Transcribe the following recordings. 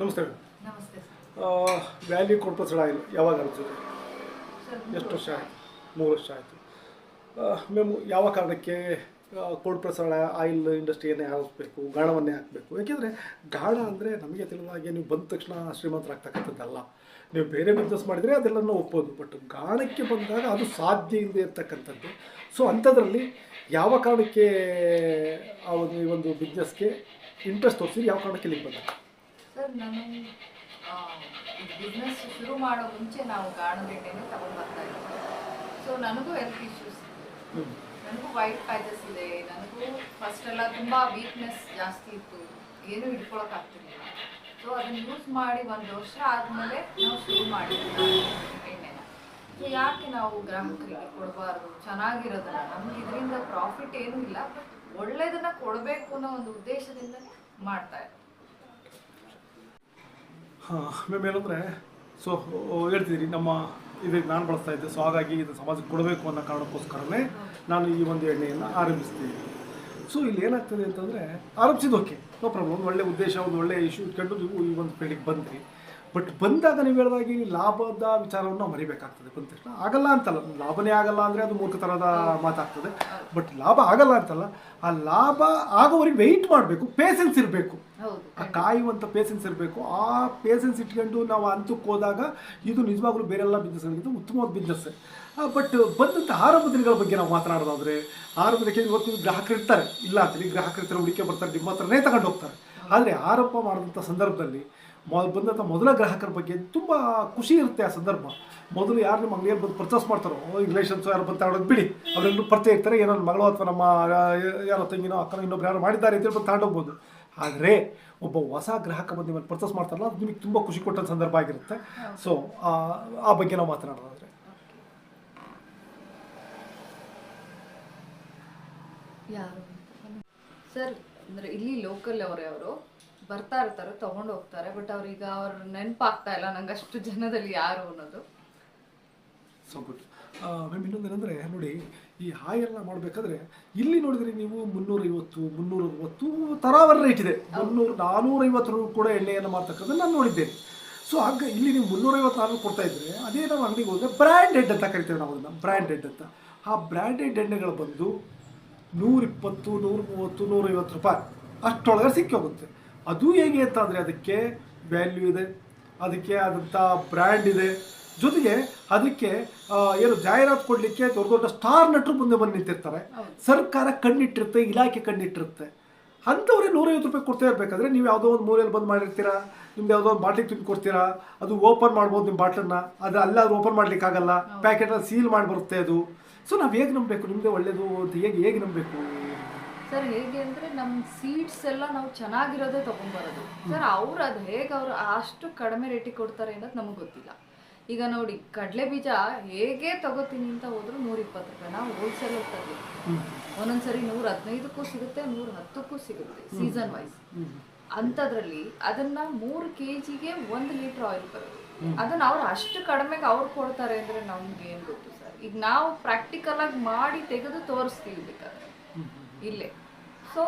ನಮಸ್ತೆ. ನಮಸ್ತೆ sir. Value ಇಲ್ಲ ಆಯಿಲ್. ಯಾವಾಗ ಅನಿಸಿದೆ ಎಷ್ಟು ವರ್ಷ ಆಯಿತು? ಮೂರು ವರ್ಷ ಆಯಿತು. ಮೇಮು ಯಾವ ಕಾರಣಕ್ಕೆ ಕೋಲ್ಡ್ ಪ್ರೆಸರ್ ಆಯಿಲ್ ಇಂಡಸ್ಟ್ರಿಯನ್ನೇ ಹಾರಿಸ್ಬೇಕು ಗಾಣವನ್ನೇ ಹಾಕಬೇಕು? ಯಾಕೆಂದರೆ ಗಾಣ ಅಂದರೆ ನಮಗೆ ತಿಳಿದ ಹಾಗೆ ನೀವು ಬಂದ ತಕ್ಷಣ ಶ್ರೀಮಂತರಾಗ್ತಕ್ಕಂಥದ್ದಲ್ಲ. ನೀವು ಬೇರೆ ಬಿಸ್ನೆಸ್ ಮಾಡಿದರೆ ಅದೆಲ್ಲನೂ ಒಪ್ಬೋದು ಬಟ್ ಗಾಣಕ್ಕೆ ಬಂದಾಗ ಅದು ಸಾಧ್ಯ ಇದೆ ಇರ್ತಕ್ಕಂಥದ್ದು. ಸೊ ಅಂಥದ್ರಲ್ಲಿ ಯಾವ ಕಾರಣಕ್ಕೆ ಆ ಒಂದು ಈ ಒಂದು ಬಿಸ್ನೆಸ್ಗೆ ಇಂಟ್ರೆಸ್ಟ್ ತೋರಿಸಿ ಯಾವ ಕಾರಣಕ್ಕೆ ಇಲ್ಲಿಗೆ ಬಂದ ಸರ್ ನಾನು ಬಿಸ್ನೆಸ್ ಶುರು ಮಾಡೋ ಮುಂಚೆ ನಾವು ಎಣ್ಣೆನೇ ತಗೊಂಡು ಬರ್ತಾ ಇದ್ದೀವಿ ಸೊ ನನಗೂ ಹೆಲ್ತ್ ಇಶ್ಯೂಸ್ ನನಗೂ ವೈಟ್ ಪ್ಯಾಚಸ್ ಇದೆ. ನನಗೂ ಫಸ್ಟ್ ಎಲ್ಲ ತುಂಬ ವೀಕ್ನೆಸ್ ಜಾಸ್ತಿ ಇತ್ತು. ಏನೂ ಹಿಡ್ಕೊಳಕ್ಕಾಗ್ತಿರ್ಲಿಲ್ಲ ಸೊ ಅದನ್ನು ಯೂಸ್ ಮಾಡಿ ಒಂದು ವರ್ಷ ಆದಮೇಲೆ ನಾವು ಶುರು ಮಾಡಿದ್ವಿ ಎಣ್ಣೆನ ಸೊ ಯಾಕೆ ನಾವು ಗ್ರಾಹಕರಿಗೆ ಕೊಡಬಾರ್ದು? ಚೆನ್ನಾಗಿರೋದನ್ನ. ನಮ್ಗೆ ಇದರಿಂದ ಪ್ರಾಫಿಟ್ ಏನೂ ಇಲ್ಲ ಬಟ್ ಒಳ್ಳೇದನ್ನ ಕೊಡಬೇಕು ಅನ್ನೋ ಒಂದು ಉದ್ದೇಶದಿಂದ ಮಾಡ್ತಾ ಇದ್ವಿ. ಹಾಂ ಮ್ಯಾಮ್ ಏನಂದರೆ ಸೊ ಹೇಳ್ತಿದ್ದೀರಿ ನಮ್ಮ ಇದಕ್ಕೆ ನಾನು ಬಳಸ್ತಾ ಇದ್ದೆ ಸೊ ಹಾಗಾಗಿ ಇದು ಸಮಾಜಕ್ಕೆ ಕೊಡಬೇಕು ಅನ್ನೋ ಕಾರಣಕ್ಕೋಸ್ಕರನೇ ನಾನು ಈ ಒಂದು ಎಣ್ಣೆಯನ್ನು ಆರಂಭಿಸ್ತೀನಿ ಸೊ ಇಲ್ಲಿ ಏನಾಗ್ತದೆ ಅಂತಂದರೆ ಆರಂಭಿಸಿದ ಓಕೆ ನೋ ಪ್ರಾಬ್ಲಮ್ ಒಂದು ಒಳ್ಳೆ ಉದ್ದೇಶ, ಒಂದು ಒಳ್ಳೆ ಇಶ್ಯೂ ಇಟ್ಕೊಂಡು ನೀವು ಈ ಒಂದು ಫೀಲ್ಡಿಗೆ ಬಂದ್ರಿ. ಬಟ್ ಬಂದಾಗ ನೀವು ಹೇಳಿದಾಗ ಈ ಲಾಭದ ವಿಚಾರವನ್ನು ನಾವು ಮರಿಬೇಕಾಗ್ತದೆ. ಬಂದ ತಕ್ಷಣ ಆಗಲ್ಲ ಅಂತಲ್ಲ. ಲಾಭನೇ ಆಗಲ್ಲ ಅಂದರೆ ಅದು ಮೂರ್ಖತನದ ಮಾತಾಗ್ತದೆ. ಬಟ್ ಲಾಭ ಆಗಲ್ಲ ಅಂತಲ್ಲ. ಆ ಲಾಭ ಆಗೋವರೆಗೆ ವೆಯ್ಟ್ ಮಾಡಬೇಕು. ಪೇಷನ್ಸ್ ಇರಬೇಕು. ಆ ಕಾಯುವಂಥ ಪೇಷನ್ಸ್ ಇರಬೇಕು. ಆ ಪೇಷನ್ಸ್ ಇಟ್ಕೊಂಡು ನಾವು ಅಂತಕ್ಕೆ ಹೋದಾಗ ಇದು ನಿಜವಾಗ್ಲೂ ಬೇರೆಲ್ಲ ಬಿಸ್ನೆಸ್ಗಳಿಗಿಂತ ಉತ್ತಮವಾದ ಬಿಸ್ನೆಸ್ ಬಟ್ ಬಂದಂಥ ಆರಂಭ ದಿನಗಳ ಬಗ್ಗೆ ನಾವು ಮಾತನಾಡೋದಾದರೆ ಆರಂಭ ದಿನಕ್ಕೆ ಇವತ್ತು ಗ್ರಾಹಕರು ಇರ್ತಾರೆ. ಇಲ್ಲ ಅಂತೇಳಿ ಗ್ರಾಹಕರು ಇರ್ತಾರೆ ಹುಡುಕೆ ಬರ್ತಾರೆ ನಿಮ್ಮ ಹತ್ರನೇ ತಗೊಂಡು ಹೋಗ್ತಾರೆ. ಆದರೆ ಆರೋಪ ಮಾಡಿದಂಥ ಸಂದರ್ಭದಲ್ಲಿ ಮೊ ಬಂದಂಥ ಮೊದಲ ಗ್ರಾಹಕರ ಬಗ್ಗೆ ತುಂಬ ಖುಷಿ ಇರುತ್ತೆ ಆ ಸಂದರ್ಭ. ಮೊದಲು ಯಾರು ನಿಮ್ಮ ಅಂಗಡಿಯಲ್ಲಿ ಬಂದು ಪರ್ಚೇಸ್ ಮಾಡ್ತಾರೋ ರಿಲೇಷನ್ಸ್ ಯಾರು ಬಂದು ತಗೊಂಡೋಗಿ ಬಿಡಿ ಅವರೆಲ್ಲರೂ ಪರಿಚಯ ಇರ್ತಾರೆ ಏನೋ ಮಗಳು ಅಥವಾ ನಮ್ಮ ಯಾರೋ ತಂಗಿನೋ ಅಕ್ಕನೋ ಇನ್ನೊಬ್ರು ಯಾರು ಮಾಡಿದ್ದಾರೆ ಅಂತೇಳಿ ಬಂದು ತಗೊಂಡೋಗ್ಬೋದು. ಆದರೆ ಒಬ್ಬ ಹೊಸ ಗ್ರಾಹಕ ಬಂದು ನಿಮ್ಮಲ್ಲಿ ಪರ್ಚೇಸ್ ಮಾಡ್ತಾರಲ್ಲ ಅದು ನಿಮಗೆ ತುಂಬ ಖುಷಿ ಕೊಟ್ಟಂಥ ಸಂದರ್ಭ ಆಗಿರುತ್ತೆ. ಸೊ ಆ ಬಗ್ಗೆ ನಾವು ಮಾತನಾಡೋದಾದ್ರೆ. ಯಾರು? ಸರ್ ಅಂದ್ರೆ ಇಲ್ಲಿ ಲೋಕಲ್ ಅವರೇ ಅವರು. ಬರ್ತಾ ಇರ್ತಾರೆ ತಗೊಂಡು ಹೋಗ್ತಾರೆ ಬಟ್ ಅವ್ರೀಗ ಅವ್ರ ನೆನಪಾಗ್ತಾ ಇಲ್ಲ ನಂಗೆ ಅಷ್ಟು ಜನದಲ್ಲಿ ಯಾರು ಅನ್ನೋದು. ಸೊ ಗುಡ್ ಮ್ಯಾಮ್ ಇನ್ನೊಂದು ಏನಂದರೆ ನೋಡಿ ಈ ಹಾಯೆಲ್ಲ ಮಾಡಬೇಕಾದ್ರೆ ಇಲ್ಲಿ ನೋಡಿದ್ರೆ ನೀವು ಮುನ್ನೂರೈವತ್ತು ಮುನ್ನೂರ ಅರವತ್ತು ತರಾವರಿ ರೇಟ್ ಇದೆ. ಮುನ್ನೂರು ನಾನ್ನೂರೈವತ್ತು ಕೂಡ ಎಣ್ಣೆಯನ್ನು ಮಾಡ್ತಕ್ಕಂಥ ನಾನು ನೋಡಿದ್ದೇನೆ. ಸೊ ಆಗ ಇಲ್ಲಿ ನೀವು ಮುನ್ನೂರೈವತ್ತು ನಾಲ್ಕು ಕೊಡ್ತಾ ಇದ್ರೆ ಅದೇ ನಾವು ಅಂಗಡಿಗೆ ಹೋದರೆ ಬ್ರ್ಯಾಂಡೆಡ್ ಅಂತ ಕರಿತೇವೆ ನಾವು ಅದನ್ನು ಬ್ರ್ಯಾಂಡೆಡ್ ಅಂತ. ಆ ಬ್ರ್ಯಾಂಡೆಡ್ ಎಣ್ಣೆಗಳು ಬಂದು ನೂರಿಪ್ಪತ್ತು ನೂರ ಮೂವತ್ತು ನೂರೈವತ್ತು ರೂಪಾಯಿ. ಅಷ್ಟೊಳಗೆ ಸಿಕ್ಕಿ ಹೋಗುತ್ತೆ ಅದು ಹೇಗೆ ಅಂತಂದರೆ ಅದಕ್ಕೆ ವ್ಯಾಲ್ಯೂ ಇದೆ. ಅದಕ್ಕೆ ಆದಂಥ ಬ್ರ್ಯಾಂಡ್ ಇದೆ. ಜೊತೆಗೆ ಅದಕ್ಕೆ ಏನು ಜಾಹೀರಾತು ಕೊಡಲಿಕ್ಕೆ ದೊಡ್ಡ ದೊಡ್ಡ ಸ್ಟಾರ್ ನಟರು ಮುಂದೆ ಬಂದು ನಿಂತಿರ್ತಾರೆ. ಸರ್ಕಾರ ಕಣ್ಣಿಟ್ಟಿರುತ್ತೆ ಇಲಾಖೆ ಕಣ್ಣಿಟ್ಟಿರುತ್ತೆ. ಅಂಥವ್ರಿಗೆ ನೂರೈವತ್ತು ರೂಪಾಯಿ ಕೊಡ್ತಾ ಇರಬೇಕಾದ್ರೆ ನೀವು ಯಾವುದೋ ಒಂದು ಮೂಲೆಯಲ್ಲಿ ಬಂದು ಮಾಡಿರ್ತೀರಾ? ನಿಮ್ದು ಯಾವುದೋ ಒಂದು ಬಾಟ್ಲಿಗೆ ತುಂಬಿ ಕೊಡ್ತೀರಾ? ಅದು ಓಪನ್ ಮಾಡ್ಬೋದು ನಿಮ್ಮ ಬಾಟ್ಲನ್ನ. ಅದು ಅಲ್ಲಾದ್ರೂ ಓಪನ್ ಮಾಡಲಿಕ್ಕಾಗಲ್ಲ. ಪ್ಯಾಕೆಟಲ್ಲಿ ಸೀಲ್ ಮಾಡಿ ಬರುತ್ತೆ ಅದು. ಸೊ ನಾವು ಹೇಗೆ ನಂಬಬೇಕು? ನಿಮ್ಮದೇ ಒಳ್ಳೇದು ಅಂತ ಹೇಗೆ ಹೇಗೆ ನಂಬಬೇಕು? ಸರ್ ಹೇಗೆ ಅಂದ್ರೆ ನಮ್ಮ ಸೀಟ್ಸ್ ಎಲ್ಲ ನಾವು ಚೆನ್ನಾಗಿರೋದೇ ತಗೊಂಡ್ಬರೋದು ಸರ್ ಅವ್ರು ಅದು ಹೇಗೆ ಅವರು ಅಷ್ಟು ಕಡಿಮೆ ರೇಟಿಗೆ ಕೊಡ್ತಾರೆ ಅನ್ನೋದು ನಮಗೆ ಗೊತ್ತಿಲ್ಲ. ಈಗ ನೋಡಿ ಕಡಲೆ ಬೀಜ ಹೇಗೆ ತಗೋತೀನಿ ಅಂತ ಹೋದ್ರು ನೂರ ಇಪ್ಪತ್ತು ರೂಪಾಯಿ. ನಾವು ಹೋಲ್ಸೇಲ್ ಹೋಗ್ತದೆ ಒಂದೊಂದ್ಸರಿ ನೂರ ಹದಿನೈದಕ್ಕೂ ಸಿಗುತ್ತೆ ನೂರ ಹತ್ತಕ್ಕೂ ಸಿಗುತ್ತೆ ಸೀಸನ್ ವೈಸ್ ಅಂಥದ್ರಲ್ಲಿ ಅದನ್ನ ಮೂರು ಕೆ ಜಿಗೆ ಒಂದು ಲೀಟರ್ ಆಯಿಲ್ ಬರೋದು ಅದನ್ನ ಅವ್ರು ಅಷ್ಟು ಕಡಿಮೆಗೆ ಅವ್ರು ಕೊಡ್ತಾರೆ ಅಂದ್ರೆ ನಮ್ಗೆ ಏನ್ ಗೊತ್ತು ಸರ್? ಈಗ ನಾವು ಪ್ರಾಕ್ಟಿಕಲ್ ಆಗಿ ಮಾಡಿ ತೆಗೆದು ತೋರಿಸ್ತೀವಿ ಬೇಕಾದ್ರೆ. ಇಲ್ಲೇ. ಸೊ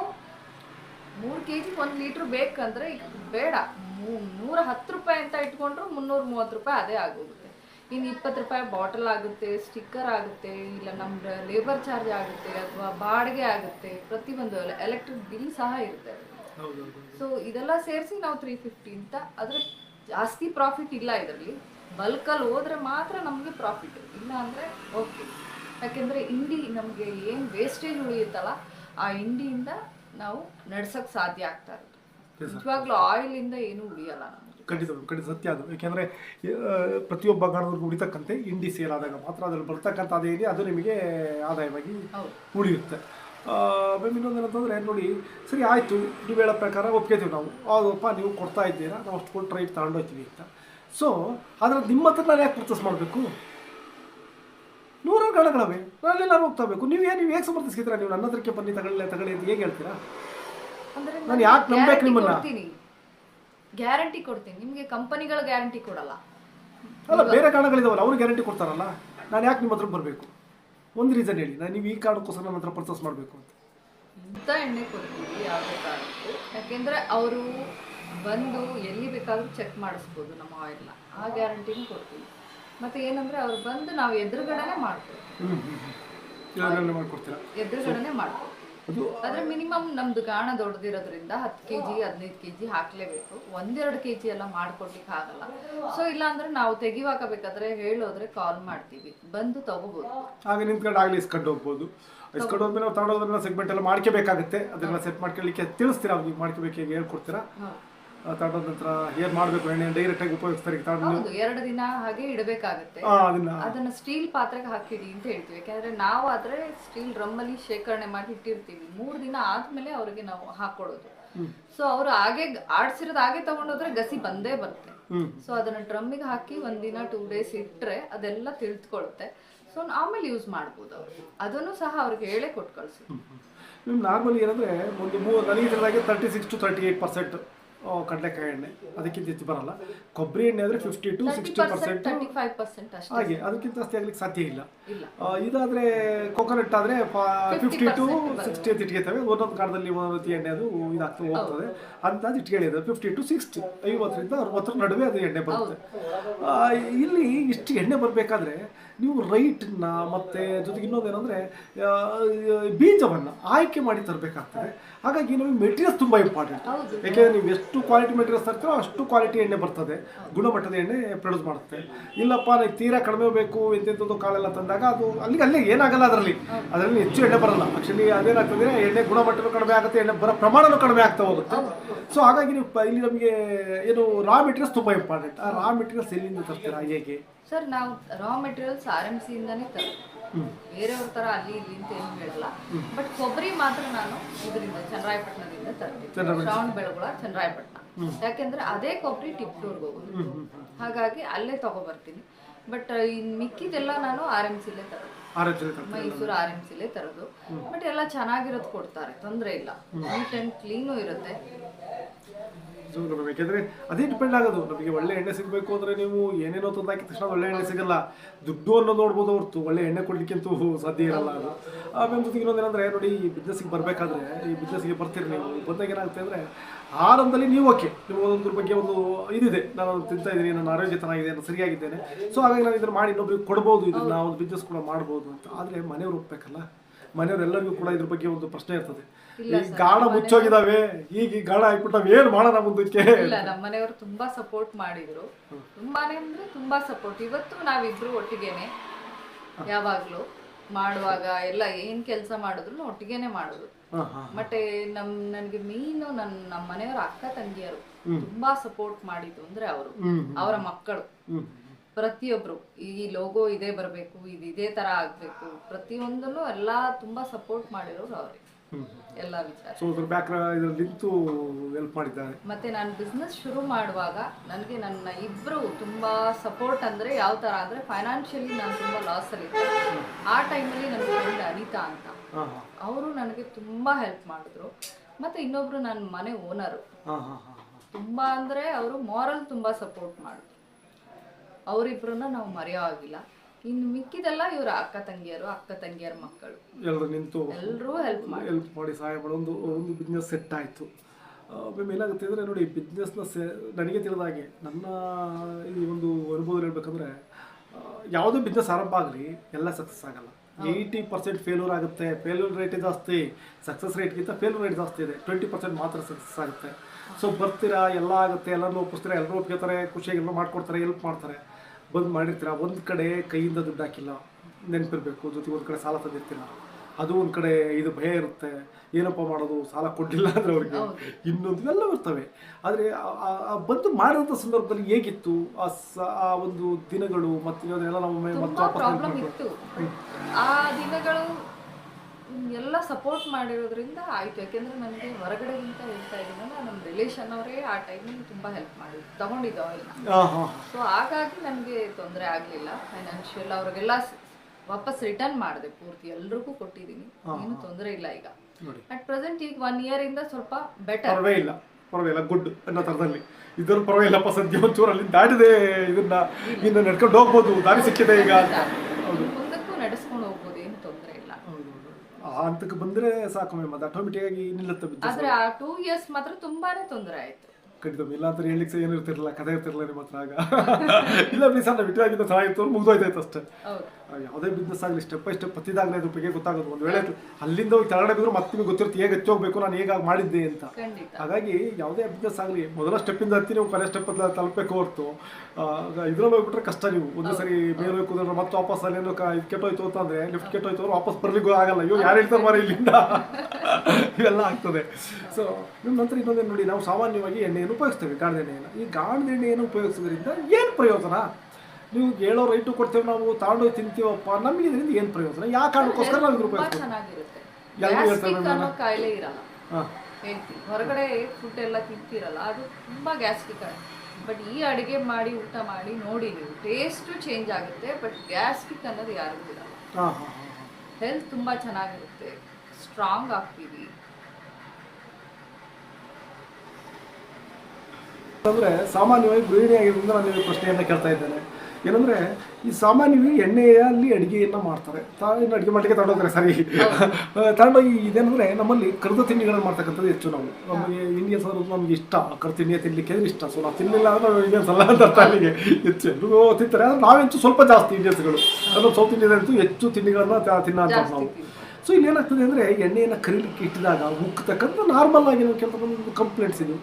ಮೂರು ಕೆ ಜಿ ಒಂದು ಲೀಟ್ರ್ ಬೇಕಂದ್ರೆ ಈಗ ಬೇಡ. ನೂರ ಹತ್ತು ರೂಪಾಯಿ ಅಂತ ಇಟ್ಕೊಂಡ್ರು ಮುನ್ನೂರ ಮೂವತ್ತು ರೂಪಾಯಿ ಅದೇ ಆಗೋಗುತ್ತೆ. ಇನ್ನು ಇಪ್ಪತ್ತು ರೂಪಾಯಿ ಬಾಟಲ್ ಆಗುತ್ತೆ ಸ್ಟಿಕ್ಕರ್ ಆಗುತ್ತೆ ಇಲ್ಲ ನಮ್ಮ ಲೇಬರ್ ಚಾರ್ಜ್ ಆಗುತ್ತೆ ಅಥವಾ ಬಾಡಿಗೆ ಆಗುತ್ತೆ ಪ್ರತಿಯೊಂದು ಎಲೆಕ್ಟ್ರಿಕ್ ಬಿಲ್ ಸಹ ಇರುತ್ತೆ ಸೊ ಇದೆಲ್ಲ ಸೇರಿಸಿ ನಾವು ತ್ರೀ ಫಿಫ್ಟಿ ಅಂತ ಅದ್ರ ಜಾಸ್ತಿ ಪ್ರಾಫಿಟ್ ಇಲ್ಲ ಇದರಲ್ಲಿ. ಬಲ್ಕಲ್ಲಿ ಹೋದ್ರೆ ಮಾತ್ರ ನಮಗೆ ಪ್ರಾಫಿಟ್ ಇಲ್ಲ ಅಂದರೆ ಓಕೆ ಯಾಕೆಂದರೆ ಇಂಡಿ ನಮಗೆ ಏನು ವೇಸ್ಟೇಜ್ ಉಳಿಯುತ್ತಲ್ಲ ಆ ಇಂಡಿಯಿಂದ ನಾವು ನಡ್ಸೋಕ್ಕೆ ಸಾಧ್ಯ ಆಗ್ತಾ ಇರೋದು. ನಿಜವಾಗ್ಲೂ ಆಯಿಲಿಂದ ಏನೂ ಉಳಿಯಲ್ಲ ನಮಗೆ. ಖಂಡಿತ ಖಂಡಿತ ಸತ್ಯ ಅದು. ಯಾಕೆಂದರೆ ಪ್ರತಿಯೊಬ್ಬ ಗಣದವ್ರಿಗೂ ಉಳಿತಕ್ಕಂತೆ ಇಂಡಿ ಸೇಲ್ ಆದಾಗ ಮಾತ್ರ ಅದರಲ್ಲಿ ಬರ್ತಕ್ಕಂಥ ಇದೆ ಅದು ನಿಮಗೆ ಆದಾಯವಾಗಿ ಉಳಿಯುತ್ತೆ. ಮ್ಯಾಮ್ ಇನ್ನೊಂದು ಏನಂತಂದರೆ ನೋಡಿ ಸರಿ ಆಯಿತು ನೀವು ಹೇಳೋ ಪ್ರಕಾರ ಒಪ್ಕೋತೀವಿ ನಾವು. ಹೌದಪ್ಪ ನೀವು ಕೊಡ್ತಾ ಇದ್ದೀರಾ ನಾವು ಅಷ್ಟು ಕೊಟ್ಟು ರೈಟ್ ತಗೊಂಡೋಗ್ತೀವಿ ಅಂತ. ಸೊ ಆದರೆ ನಿಮ್ಮ ಹತ್ರ ನಾನು ಯಾಕೆ ಪರ್ಚೇಸ್ ಮಾಡಬೇಕು? ನೂರಾರು ಗಣಗಳವೆ ನಾನೆಲ್ಲರೂ ಹೋಗ್ತಾ ಬೇಕು ನೀವು ಏನು ನೀವು ಹೇಗೆ ಸಮರ್ಥಿಸ್ಕಿದ್ದೀರಾ? ನೀವು ನನ್ನ ಹತ್ರಕ್ಕೆ ಬನ್ನಿ ತಗೊಳ್ಳಿ ತಗೊಳ್ಳಿ ಅಂತ ಹೇಗೆ ಹೇಳ್ತೀರಾ? ನಾನು ಯಾಕೆ ನಂಬಬೇಕು ನಿಮ್ಮನ್ನ? ಗ್ಯಾರಂಟಿ ಕೊಡ್ತೀನಿ. ನಿಮಗೆ ಕಂಪನಿಗಳ ಗ್ಯಾರಂಟಿ ಕೊಡಲ್ಲ. ಅಲ್ಲ ಬೇರೆ ಕಾರಣಗಳಿದಾವಲ್ಲ ಅವ್ರು ಗ್ಯಾರಂಟಿ ಕೊಡ್ತಾರಲ್ಲ. ನಾನು ಯಾಕೆ ನಿಮ್ಮ ಹತ್ರ ಬರಬೇಕು? ಒಂದು ರೀಸನ್ ಹೇಳಿ. ನಾನು ನೀವು ಈ ಕಾರಣಕ್ಕೋಸ್ಕರ ನನ್ನ ಹತ್ರ ಪರ್ಚೇಸ್ ಮಾಡಬೇಕು ಅಂತ. ಇಂಥ ಎಣ್ಣೆ ಕೊಡ್ತೀವಿ ಯಾವುದೇ ಕಾರಣಕ್ಕೂ. ಯಾಕೆಂದರೆ ಅವರು ಬಂದು ಎಲ್ಲಿ ಬೇಕಾದರೂ ಚೆಕ್ ಮಾಡಿಸ್ಬೋದು ನಮ್ಮ ಆಯಿಲ್ನ ಆ ಗ್ಯಾರಂಟಿನೂ ಕೊಡ್ತೀವಿ. ಮತ್ತು ಏನಂದರೆ ಅವ್ರು ಬಂದು ನಾವು ಎದುರುಗಡೆನೇ ಮಾಡ್ತೀವಿ ಎದುರುಗಡೆನೇ ಮಾಡ್ಕೊಡ್ತೀರಾ? ಮಾಡ್ತೀವಿ ಅದು ಆದ್ರೆ ಮಿನಿಮಮ್ ನಮ್ದು ಗಾಣ ದೊಡ್ಡದಿರೋದ್ರಿಂದ ಹತ್ತು ಕೆ ಜಿ ಹದಿನೈದು ಕೆ ಜಿ ಹಾಕ್ಲೇಬೇಕು. ಒಂದೆರಡು ಕೆ ಜಿ ಎಲ್ಲ ಮಾಡ್ಕೊಡ್ಲಿಕ್ಕೆ ಆಗಲ್ಲ. ಸೊ ಇಲ್ಲ ಅಂದ್ರೆ ನಾವು ತೆಗಿವಾಗ ಬೇಕಾದ್ರೆ ಹೇಳೋದ್ರೆ ಕಾಲ್ ಮಾಡ್ತೀವಿ. ಬಂದು ತಗೋಬಹುದು ಹಾಗೆ ನಿಂತ್ಕೊಂಡು ಆಗಲಿ ಇಸ್ಕೊಂಡು ಹೋಗ್ಬೋದು. ಇಸ್ಕೊಂಡು ಹೋದ್ಮೇಲೆ ನಾವು ತಗೊಂಡೋದ್ರನ್ನ ಸೆಗ್ಮೆಂಟ್ ಎಲ್ಲ ಮಾಡ್ಕೋಬೇಕಾಗುತ್ತೆ. ಅದನ್ನ ಸೆಟ್ ಮಾಡ್ಕೊಳ್ಳಿಕ್ಕೆ ತಿಳಿಸ್ತೀರಾ? ಅವ್ರಿಗೆ ಮಾಡ್ಕೋಬೇಕು ಹೇಗೆ ಹೇಳ್ಕೊಡ್ತೀರಾ? ಆ, ತಗೊಂಡೋದ ನಂತರ ಏನು ಮಾಡಬೇಕು ಎಣ್ಣೆ ಡೈರೆಕ್ಟಾಗಿ ಉಪಯೋಗಿಸ್ತಾರೆ ಈಗ ಹೌದು ಎರಡು ದಿನ ಹಾಗೆ ಇಡಬೇಕಾಗತ್ತೆ. ಆ, ಅದನ್ನ. ಅದನ್ನ ಸ್ಟೀಲ್ ಪಾತ್ರೆಗೆ ಹಾಕಿಡಿ ಅಂತ ಹೇಳ್ತೀವಿ. ಯಾಕಂದ್ರೆ ನಾವಾದ್ರೆ ಆದ್ರೆ ಸ್ಟೀಲ್ ಡ್ರಮ್ಮಲ್ಲಿ ಶೇಖರಣೆ ಮಾಡಿ ಇಟ್ಟಿರ್ತೀವಿ. ಮೂರ್ ದಿನ ಆದ್ಮೇಲೆ ಅವ್ರಿಗೆ ನಾವು ಹಾಕೊಳ್ಳೋದು ಸೊ ಅವ್ರು ಹಾಗೆ ಆಡ್ಸಿರೋದು ಹಾಗೆ ತಗೊಂಡೋದ್ರೆ ಗಸಿ ಬಂದೇ ಬರುತ್ತೆ. ಸೊ ಅದನ್ನ ಡ್ರಮ್ಮಿಗೆ ಹಾಕಿ ಒಂದಿನ ಟೂ ಡೇಸ್ ಇಟ್ರೆ ಅದೆಲ್ಲ ತಿಳಿದುಕೊಳ್ಳುತ್ತೆ ಸೊ ಆಮೇಲೆ ಯೂಸ್ ಮಾಡ್ಬೋದು ಅವರು. ಅದನ್ನು ಸಹ ಅವ್ರಿಗೆ ಹೇಳೇ ಕೊಟ್ಟು ಕಳ್ಸಿ. ನಿಮ್ಮ ನಾರ್ಮಲಿ ಏನಂದ್ರೆ ಒಂದು ಮೂರು ನನಗೆ thirty six to thirty eight percent ಕಡಲೆಕಾಯಿ ಎಣ್ಣೆ. ಅದಕ್ಕಿಂತ ಹೆಚ್ಚು ಬರಲ್ಲ. ಕೊಬ್ಬರಿ ಎಣ್ಣೆ ಆದರೆ ಫಿಫ್ಟಿ ಟು ಸಿಕ್ಸ್ಟಿ ಪರ್ಸೆಂಟ್ ಹಾಗೆ ಅದಕ್ಕಿಂತ ಜಾಸ್ತಿ ಆಗ್ಲಿಕ್ಕೆ ಸಾಧ್ಯ ಇಲ್ಲ. ಇದಾದರೆ ಕೊಕೊನಟ್ ಆದ್ರೆ ಫಿಫ್ಟಿ ಟು ಸಿಕ್ಸ್ಟಿ ಅಂತ ಇಟ್ಕೊತೇವೆ. ಒಂದೊಂದು ಕಾಲದಲ್ಲಿ ಒಂದೊಂದು ರೀತಿ ಎಣ್ಣೆ ಅದು ಇದಾಗ್ತಾ ಹೋಗ್ತದೆ. ಅಂತ ಇಟ್ಕೊಂಡಿದೆ ಫಿಫ್ಟಿ ಟು ಸಿಕ್ಸ್ಟಿ ಐವತ್ತರಿಂದ ಅರವತ್ತರ ನಡುವೆ ಅದು ಎಣ್ಣೆ ಬರುತ್ತೆ. ಇಲ್ಲಿ ಇಷ್ಟು ಎಣ್ಣೆ ಬರಬೇಕಾದ್ರೆ ನೀವು ರೈಟನ್ನ ಮತ್ತೆ ಜೊತೆಗೆ ಇನ್ನೊಂದೇನೆಂದರೆ ಬೀಜವನ್ನು ಆಯ್ಕೆ ಮಾಡಿ ತರಬೇಕಾಗ್ತದೆ. ಹಾಗಾಗಿ ನಮಗೆ ಮೆಟೀರಿಯಲ್ಸ್ ತುಂಬ ಇಂಪಾರ್ಟೆಂಟ್ ಯಾಕೆಂದರೆ ನೀವು ಎಷ್ಟು ಕ್ವಾಲಿಟಿ ಮೆಟೀರಿಯಲ್ಸ್ ತರ್ತೀರೋ ಅಷ್ಟು ಕ್ವಾಲಿಟಿ ಎಣ್ಣೆ ಬರ್ತದೆ. ಗುಣಮಟ್ಟದ ಎಣ್ಣೆ ಪ್ರೊಡ್ಯೂಸ್ ಮಾಡುತ್ತೆ. ಇಲ್ಲಪ್ಪ ನನಗೆ ತೀರಾ ಕಡಿಮೆ ಬೇಕು ಎಂತೆಂಥದ್ದು ಕಾಳೆಲ್ಲ ತಂದಾಗ ಅದು ಅಲ್ಲಿಗೆ ಅಲ್ಲೇ ಏನಾಗಲ್ಲ ಅದರಲ್ಲಿ. ಅದರಲ್ಲಿ ಹೆಚ್ಚು ಎಣ್ಣೆ ಬರಲ್ಲ. ಆ್ಯಕ್ಚುಲಿ ಅದೇನಾಗ್ತದೆ ಎಣ್ಣೆ ಗುಣಮಟ್ಟನೂ ಕಡಿಮೆ ಆಗುತ್ತೆ ಎಣ್ಣೆ ಬರೋ ಪ್ರಮಾಣನೂ ಕಡಿಮೆ ಆಗ್ತಾ ಹೋಗುತ್ತೆ. ಸೊ ಹಾಗಾಗಿ ನೀವು ಇಲ್ಲಿ ನಮಗೆ ಏನು ರಾ ಮೆಟೀರಿಯಲ್ಸ್ ತುಂಬ ಇಂಪಾರ್ಟೆಂಟ್ ಆ ರಾ ಮೆಟೀರಿಯಲ್ಸ್ ಎಲ್ಲಿಂದ ತರ್ತೀರಾ ಹೇಗೆ? ಸರ್ ನಾವು raw materials R M C ಇಂದಾನೇ ತರೋದು ಬೇರೆಯವ್ರ ತರ ಅಲ್ಲಿ ಇಲ್ಲಿ ಅಂತ ಏನು ಹೇಳಲ್ಲ. ಬಟ್ ಕೊಬ್ಬರಿ ಮಾತ್ರ ನಾನು ಇದರಿಂದ ಚನ್ನರಾಯಪಟ್ಟಣದಿಂದ ತರ್ತೀನಿ. ಶ್ರಾವಣ ಬೆಳಗುಳ ಚನ್ನರಾಯಪಟ್ಟಣ ಯಾಕೆಂದ್ರೆ ಅದೇ ಕೊಬ್ಬರಿ ಟಿಪ್ಟೂರ್ಗೆ ಹೋಗೋದು. ಹಾಗಾಗಿ ಅಲ್ಲೇ ತಗೊಬರ್ತೀನಿ. ಬಟ್ ಇನ್ ಮಿಕ್ಕಿದೆಲ್ಲ ನಾನು ಆರ್ ಎಂ ಸಿಲೇ ತರೋದು ಮೈಸೂರು ಆರ್ ಎಂ ಸಿಲೇ ತರೋದು ಬಟ್ ಎಲ್ಲ ಚೆನ್ನಾಗಿರೋದು ಕೊಡ್ತಾರೆ. ತೊಂದರೆ ಇಲ್ಲ. ನೀಟ್ ಅಂಡ್ ಕ್ಲೀನು ಇರುತ್ತೆ. ಸೊ ನಮಗೆ ಯಾಕೆಂದ್ರೆ ಅದೇ ಡಿಪೆಂಡ್ ಆಗೋದು. ನಮಗೆ ಒಳ್ಳೆ ಎಣ್ಣೆ ಸಿಗಬೇಕು ಅಂದ್ರೆ ನೀವು ಏನೇನೋ ತಂದು ಹಾಕಿದ ತಕ್ಷಣ ಒಳ್ಳೆ ಎಣ್ಣೆ ಸಿಗಲ್ಲ. ದುಡ್ಡು ಅನ್ನೋದು ನೋಡ್ಬೋದು ಹೊರತು ಒಳ್ಳೆ ಎಣ್ಣೆ ಕೊಡ್ಲಿಕ್ಕಿಂತೂ ಸಾಧ್ಯ ಇರಲ್ಲ ಅದು. ಆಮೇಲೆ ಜೊತೆಗೆ ಏನಂದರೆ ನೋಡಿ ಈ ಬಿಸ್ನೆಸ್ಗೆ ಬರಬೇಕಾದ್ರೆ ಈ ಬಿಸ್ನೆಸ್ಗೆ ಬರ್ತೀರಿ ನೀವು. ಬಂದಾಗ ಏನಾಗುತ್ತೆ ಅಂದರೆ ಆರಂಭದಲ್ಲಿ ನೀವು ಓಕೆ ನಿಮ್ಮ ಒಂದೊಂದ್ರ ಬಗ್ಗೆ ಒಂದು ಇದಿದೆ. ನಾನು ತಿಂತಾ ಇದ್ದೀನಿ ನನ್ನ ಆರೋಗ್ಯ ಚೆನ್ನಾಗಿದೆ ನಾನು ಸರಿಯಾಗಿದ್ದೇನೆ. ಸೊ ಹಾಗಾಗಿ ನಾನು ಇದನ್ನು ಮಾಡಿ ಇನ್ನೊಬ್ರಿಗೆ ಕೊಡ್ಬೋದು. ಇದನ್ನ ಒಂದು ಬಿಸ್ನೆಸ್ ಕೂಡ ಮಾಡ್ಬೋದು ಅಂತ. ಆದರೆ ಮನೆಯವ್ರು ಒಪ್ಪಬೇಕಲ್ಲ ಮನೆಯವರೆಲ್ಲರಿಗೂ ಕೂಡ ಇದ್ರ ಬಗ್ಗೆ ಒಂದು ಪ್ರಶ್ನೆ ಇರ್ತದೆ. ಈ ಗಾಢ ಮುಚ್ಚೋಗಿದಾವೆ ಈಗ ಈ ಹಾಕ್ಬಿಟ್ಟಾವ ಏನ್ ಮಾಡೋಣ ಮುಂದಕ್ಕೆ? ಇಲ್ಲ ನಮ್ಮ ಮನೆಯವರು ತುಂಬಾ ಸಪೋರ್ಟ್ ಮಾಡಿದ್ರು. ತುಂಬಾನೇ ಅಂದ್ರೆ ತುಂಬಾ ಸಪೋರ್ಟ್ ಇವತ್ತು ನಾವಿಬ್ರು ಒಟ್ಟಿಗೆನೆ ಯಾವಾಗ್ಲೂ ಮಾಡುವಾಗ ಎಲ್ಲ ಏನ್ ಕೆಲಸ ಮಾಡಿದ್ರು ಒಟ್ಟಿಗೆನೆ ಮಾಡೋದು. ಮತ್ತೆ ನಮ್ ನನ್ಗೆ ಮೀನು ನನ್ ನಮ್ಮ ಮನೆಯವರ ಅಕ್ಕ ತಂಗಿಯರು ತುಂಬಾ ಸಪೋರ್ಟ್ ಮಾಡಿದ್ದು ಅಂದ್ರೆ ಅವರು ಅವರ ಮಕ್ಕಳು. ಪ್ರತಿಯೊಬ್ರು ಈ ಲೋಗೋ ಇದೇ ಬರಬೇಕು ಇದು ಇದೇ ತರ ಆಗ್ಬೇಕು ಪ್ರತಿಯೊಂದನ್ನು ಎಲ್ಲಾ ತುಂಬಾ ಸಪೋರ್ಟ್ ಮಾಡಿರೋರು ಅವ್ರೆ. ಹ್ಞೂ ಎಲ್ಲ ವಿಚಾರ. ಸೊ ಅದ್ರ ಬ್ಯಾಕ್ ಇದ್ರಲ್ಲಿ ನಿಂತು ಹೆಲ್ಪ್ ಮಾಡಿದ್ದಾರೆ ಮತ್ತೆ ನಾನು ಬಿಸ್ನೆಸ್ ಶುರು ಮಾಡುವಾಗ ನನಗೆ ನನ್ನ ಇಬ್ರು ತುಂಬಾ ಸಪೋರ್ಟ್ ಅಂದ್ರೆ ಯಾವ ತರ ಅಂದ್ರೆ ಫೈನಾನ್ಷಿಯಲಿ ನಾನು ತುಂಬಾ ಲಾಸ್ ಅಲ್ಲಿ ಆ ಟೈಮಲ್ಲಿ ನನ್ನ ಫ್ರೆಂಡ್ ಅನಿತಾ ಅಂತ. ಅವರು ನನಗೆ ತುಂಬಾ ಹೆಲ್ಪ್ ಮಾಡಿದ್ರು. ಮತ್ತೆ ಇನ್ನೊಬ್ರು ನನ್ನ ಮನೆ ಓನರು ತುಂಬಾ ಅಂದ್ರೆ ಅವರು ಮಾರಲ್ ತುಂಬಾ ಸಪೋರ್ಟ್ ಮಾಡಿದ್ರು. ಅವರಿಬ್ರನ್ನ ನಾವು ಮರೆಯೋ ಆಗಿಲ್ಲ ಇನ್ನು ಮಿಕ್ಕಿದೆಲ್ಲ ಇವರು ಅಕ್ಕ ತಂಗಿಯರು ಅಕ್ಕ ತಂಗಿಯರ ಮಕ್ಕಳು. ಎಲ್ಲರೂ ನಿಂತು ಎಲ್ಲರೂ ಹೆಲ್ಪ್ ಮಾಡಿ. ಹೆಲ್ಪ್ ಮಾಡಿ ಸಹಾಯ ಮಾಡಿ ಒಂದು ಒಂದು ಬಿಸ್ನೆಸ್ ಸೆಟ್ ಆಯಿತು. ಏನಾಗುತ್ತೆ ಅಂದರೆ ನೋಡಿ ಬಿಸ್ನೆಸ್ನ ಸೆ ನನಗೆ ತಿಳಿದ ಹಾಗೆ ನನ್ನ ಈ ಒಂದು ಅನುಭವದಲ್ಲಿ ಹೇಳ್ಬೇಕಂದ್ರೆ ಯಾವುದೇ ಬಿಸ್ನೆಸ್ ಆರಂಭ ಆಗಲಿ ಎಲ್ಲ ಸಕ್ಸಸ್ ಆಗಲ್ಲ. ಏಯ್ಟಿ ಪರ್ಸೆಂಟ್ ಫೇಲ್ಯೂರ್ ಆಗುತ್ತೆ. ಫೇಲ್ಯೂರ್ ರೇಟ್ ಜಾಸ್ತಿ. ಸಕ್ಸಸ್ ರೇಟ್ಗಿಂತ ಫೇಲ್ಯೂರ್ ರೇಟ್ ಜಾಸ್ತಿ ಇದೆ. ಟ್ವೆಂಟಿ ಪರ್ಸೆಂಟ್ ಮಾತ್ರ ಸಕ್ಸಸ್ ಆಗುತ್ತೆ. ಸೊ ಬರ್ತೀರಾ ಎಲ್ಲ ಆಗುತ್ತೆ ಎಲ್ಲರೂ ಒಪ್ಪಿಸ್ತೀರಾ ಎಲ್ಲರೂ ಒಪ್ಕೋತಾರೆ ಖುಷಿಯಾಗಿ ಎಲ್ಲ ಮಾಡ್ಕೊಡ್ತಾರೆ ಹೆಲ್ಪ್ ಮಾಡ್ತಾರೆ. ಬಂದು ಮಾಡಿರ್ತೀರ? ಒಂದು ಕಡೆ ಕೈಯಿಂದ ದುಡ್ಡು ಹಾಕಿಲ್ಲ. ನೆನಪಿರ್ಬೇಕು ಜೊತೆಗೆ ಒಂದು ಕಡೆ ಸಾಲ ತಂದಿರ್ತೀರ? ಅದು ಒಂದು ಕಡೆ ಇದು ಭಯ ಇರುತ್ತೆ. ಏನಪ್ಪ ಮಾಡೋದು? ಸಾಲ ಕೊಡಲಿಲ್ಲ ಅಂದ್ರೆ ಅವ್ರಿಗೆ ಇನ್ನೊಂದು ಎಲ್ಲ ಬರ್ತವೆ. ಆದರೆ ಬಂದು ಮಾಡಿದಂತ ಸಂದರ್ಭದಲ್ಲಿ ಹೇಗಿತ್ತು? ಆ ಒಂದು ದಿನಗಳು ಮತ್ತು ಅದನ್ನೆಲ್ಲ ನಾವು ಮತ್ತೆ ವಾಪಸ್ ಆ ದಿನಗಳು ಎಲ್ಲ ಸಪೋರ್ಟ್ ಮಾಡಿರೋದ್ರಿಂದ ಆಯಿತು. ಯಾಕೆಂದ್ರೆ ನನಗೆ ಹೊರಗಡೆಗಿಂತ ಹೇಳ್ತಾ ಇದ್ದೀನಲ್ಲ ನಮ್ಮ ರಿಲೇಷನ್ ಅವರೇ ಆ ಟೈಮಲ್ಲಿ ತುಂಬ ಹೆಲ್ಪ್ ಮಾಡಿದ್ರು. ತಗೊಂಡಿದ್ದು ಆಯಿಲ್ನ ಸೊ ಹಾಗಾಗಿ ನನಗೆ ತೊಂದರೆ ಆಗಲಿಲ್ಲ. ಫೈನಾನ್ಷಿಯಲ್ ಅವ್ರಿಗೆಲ್ಲ ವಾಪಸ್ ರಿಟರ್ನ್ ಮಾಡಿದೆ ಪೂರ್ತಿ. ಎಲ್ರಿಗೂ ಕೊಟ್ಟಿದ್ದೀನಿ. ಏನು ತೊಂದರೆ ಇಲ್ಲ ಈಗ. ಅಟ್ ಪ್ರೆಸೆಂಟ್ ಈಗ ಒನ್ ಇಯರ್ ಇಂದ ಸ್ವಲ್ಪ ಬೆಟರ್ ಇಲ್ಲ ಪರವಾಗಿಲ್ಲ. ಗುಡ್ ಅನ್ನೋ ಥರದಲ್ಲಿ. ಇದ್ರ ಪರವಾಗಿಲ್ಲಪ್ಪ ಸದ್ಯ ಒಂಚೂರು ಅಲ್ಲಿ ದಾಟಿದೆ. ಇದನ್ನ ಇನ್ನು ನಡ್ಕೊಂಡು ಹೋಗ್ಬೋದು. ದಾರಿ ಸಿಕ್ಕಿದೆ ಈಗ ಅಂತ ಮುಂದಕ್ಕೂ ನಡೆಸ್ಕೊಂಡು ಹೋಗ್ಬೋದು ಏನು ತೊಂದರೆ ಇಲ್ಲ ಹೌದು, ಹೌದು. ಆ ಹಂತಕ್ಕೆ ಬಂದ್ರೆ ಸಾಕು ಮ್ಯಾಮ್ ಅದು ಆಟೋಮೆಟಿಕ್ ಆಗಿ ನಿಲ್ಲುತ್ತೆ ಬಿದ್ದು ಆದ್ರೆ ಆ ಟೂ ಇಯರ್ಸ್ ಮಾತ್ರ ತುಂಬಾನೇ ತೊಂದರೆ ಆಯ್ತು. ಖಂಡಿತ ಇಲ್ಲ ಅಂತ ಏನು ಇರ್ತಿರಲಿಲ್ಲ ಕಥೆ ಇರ್ತಿರಲಿಲ್ಲ ನಿಮ್ಮ ಹತ್ರ ಆಗ. ಇಲ್ಲ ಪ್ಲೀಸ್ ಅಲ್ಲ ಬಿಟ್ಟು ಆಗಿದ್ದ ಚೆನ್ನಾಗಿತ್ತು ಮುಗ್ದೋಯ್ತಾಯ್ತು ಅಷ್ಟೇ. ಹೌದು. ಯಾವುದೇ ಬಿಸ್ನೆಸ್ ಆಗಲಿ ಸ್ಟೆಪ್ ಬೈ ಸ್ಟೆಪ್ ಹತ್ತಿದಾಗಲೇ ಅದ್ರ ಬಗ್ಗೆ ಗೊತ್ತಾಗೋದು. ಒಂದು ವೇಳೆ ಅಲ್ಲಿಂದ ಹೋಗಿ ಕೆಳಗಡೆ ಬಿದ್ದರೂ ಮತ್ತೆ ನಿಮಗೆ ಗೊತ್ತಿರುತ್ತೆ ಹೇಗೆ ಹೋಗಬೇಕು ನಾನು ಹೇಗಾಗಿ ಮಾಡಿದ್ದೆ ಅಂತ. ಹಾಗಾಗಿ ಯಾವುದೇ ಬಿಸ್ನೆಸ್ ಆಗಲಿ ಮೊದಲ ಸ್ಟೆಪ್ಪಿಂದ ಹತ್ತಿ ನೀವು ಕೊನೆ ಸ್ಟೆಪ್ ತಲುಪಬೇಕು ಹೊರತು ಇದ್ರಲ್ಲಿ ಹೋಗ್ಬಿಟ್ರೆ ಕಷ್ಟ ನೀವು. ಒಂದೇ ಸರಿ ಮೇಲೆ ಹೋಗಿ ಕೂತ್ರೆ ಮತ್ತೆ ವಾಪಸ್ ಅಲ್ಲೇನೋ ಕೆಟ್ಟೋಯ್ತು ಅಂತಂದ್ರೆ ಲಿಫ್ಟ್ ಕೆಟ್ಟೋಯ್ತು ಅಂದ್ರೆ ವಾಪಸ್ ಬರ್ಲಿಕ್ಕೂ ಆಗಲ್ಲ. ಇವ್ ಯಾರು ಹೇಳ್ತಾರೆ ಮಾರ ಇಲ್ಲಿಂದ? ಇವೆಲ್ಲ ಆಗ್ತದೆ. ಸೊ ನಿಮ್ಮ ನಂತರ ಇನ್ನೊಂದೇನು ನೋಡಿ ನಾವು ಸಾಮಾನ್ಯವಾಗಿ ಎಣ್ಣೆಯನ್ನು ಉಪಯೋಗಿಸ್ತೇವೆ ಗಾಣದ ಎಣ್ಣೆಯನ್ನು. ಈ ಗಾಣದ ಎಣ್ಣೆಯನ್ನು ಉಪಯೋಗಿಸೋದ್ರಿಂದ ಏನು ಪ್ರಯೋಜನ? ನೀವು ಹೇಳೋ ರೈಟು ಕೊಡ್ತೇವೆ ನಾವು ತಗೊಂಡೋಗಿ ತಿಂತೀವಪ್ಪ ನಮಗೆ ಇದರಿಂದ ಏನು ಪ್ರಯೋಜನ? ಯಾವ ಕಾರಣಕ್ಕೋಸ್ಕರ ನಾವು ಇದ್ರ ಉಪಯೋಗಿಸ್ತೀವಿ ಕಾಯಿಲೆ ಇರಲ್ಲ. ಹೇಳ್ತೀವಿ ಹೊರಗಡೆ ಫುಡ್ ಎಲ್ಲ ತಿಂತೀರಲ್ಲ ಅದು ತುಂಬಾ ಗ್ಯಾಸ್ಟ್ರಿಕ್ ಬಟ್ ಈ ಅಡಿಗೆ ಮಾಡಿ ಊಟ ಮಾಡಿ ನೋಡಿ ನೀವು ಟೇಸ್ಟು ಚೇಂಜ್ ಆಗುತ್ತೆ ಬಟ್ ಗ್ಯಾಸ್ಟ್ರಿಕ್ ಅನ್ನೋದು ಯಾರಿಗೂ ಇರಲ್ಲ. ಹೆಲ್ತ್ ತುಂಬಾ ಚೆನ್ನಾಗಿರುತ್ತೆ. ಸ್ಟ್ರಾಂಗ್ ಆಗ್ತೀವಿ. ಅಂದರೆ ಸಾಮಾನ್ಯವಾಗಿ ಗೃಹಿಣಿಯಾಗಿರೋದ್ರಿಂದ ನಾನು ಪ್ರಶ್ನೆಯನ್ನು ಕೇಳ್ತಾ ಇದ್ದೇನೆ. ಏನಂದ್ರೆ ಈ ಸಾಮಾನ್ಯವಾಗಿ ಎಣ್ಣೆಯಲ್ಲಿ ಅಡುಗೆಯನ್ನು ಮಾಡ್ತಾರೆ. ತಾ ಇನ್ನು ಅಡುಗೆ ಮಾಡಲಿಕ್ಕೆ ತಗೊಂಡೋಗ್ತಾರೆ ಸರಿ. ತಗೊಂಡೋಗಿ ಇದೇನಂದ್ರೆ ನಮ್ಮಲ್ಲಿ ಕರ್ದ ತಿಂಡಿಗಳನ್ನು ಮಾಡ್ತಕ್ಕಂಥದ್ದು ಹೆಚ್ಚು ನಾವು. ನಮಗೆ ಇಂಡಿಯನ್ಸ್ ಅವರು ನಮ್ಗೆ ಇಷ್ಟ. ಕರ್ ತಿಂಡಿಯ ತಿನ್ನಲಿಕ್ಕೆ ಇಷ್ಟ. ಸೊ ನಾವು ತಿನ್ನಲಿಲ್ಲ ಅಂದ್ರೆ ನಾವು ಇಂಡಿಯನ್ಸ್ ಅಲ್ಲ ಅಂತ ಅಲ್ಲಿಗೆ ಹೆಚ್ಚು. ಎಲ್ಲರೂ ತಿಂತಾರೆ. ಆದರೆ ನಾವೆಂಚು ಸ್ವಲ್ಪ ಜಾಸ್ತಿ ಇಂಡಿಯನ್ಸ್ಗಳು ಅದು ಸೌತ್ ಇಂಡಿಯಾದಂತೂ ಹೆಚ್ಚು ತಿಂಡಿಗಳನ್ನ ತಿನ್ನ ನಾವು. ಸೊ ಇಲ್ಲಿ ಏನಾಗ್ತದೆ ಅಂದರೆ ಎಣ್ಣೆಯನ್ನು ಕರೀಲಿಕ್ಕೆ ಇಟ್ಟಿದಾಗ ಉಕ್ಕತಕ್ಕಂಥ ನಾರ್ಮಲ್ ಆಗಿ ನಾವು ಕೆಲವೊಂದು ಕಂಪ್ಲೇಂಟ್ಸ್ ಇದು.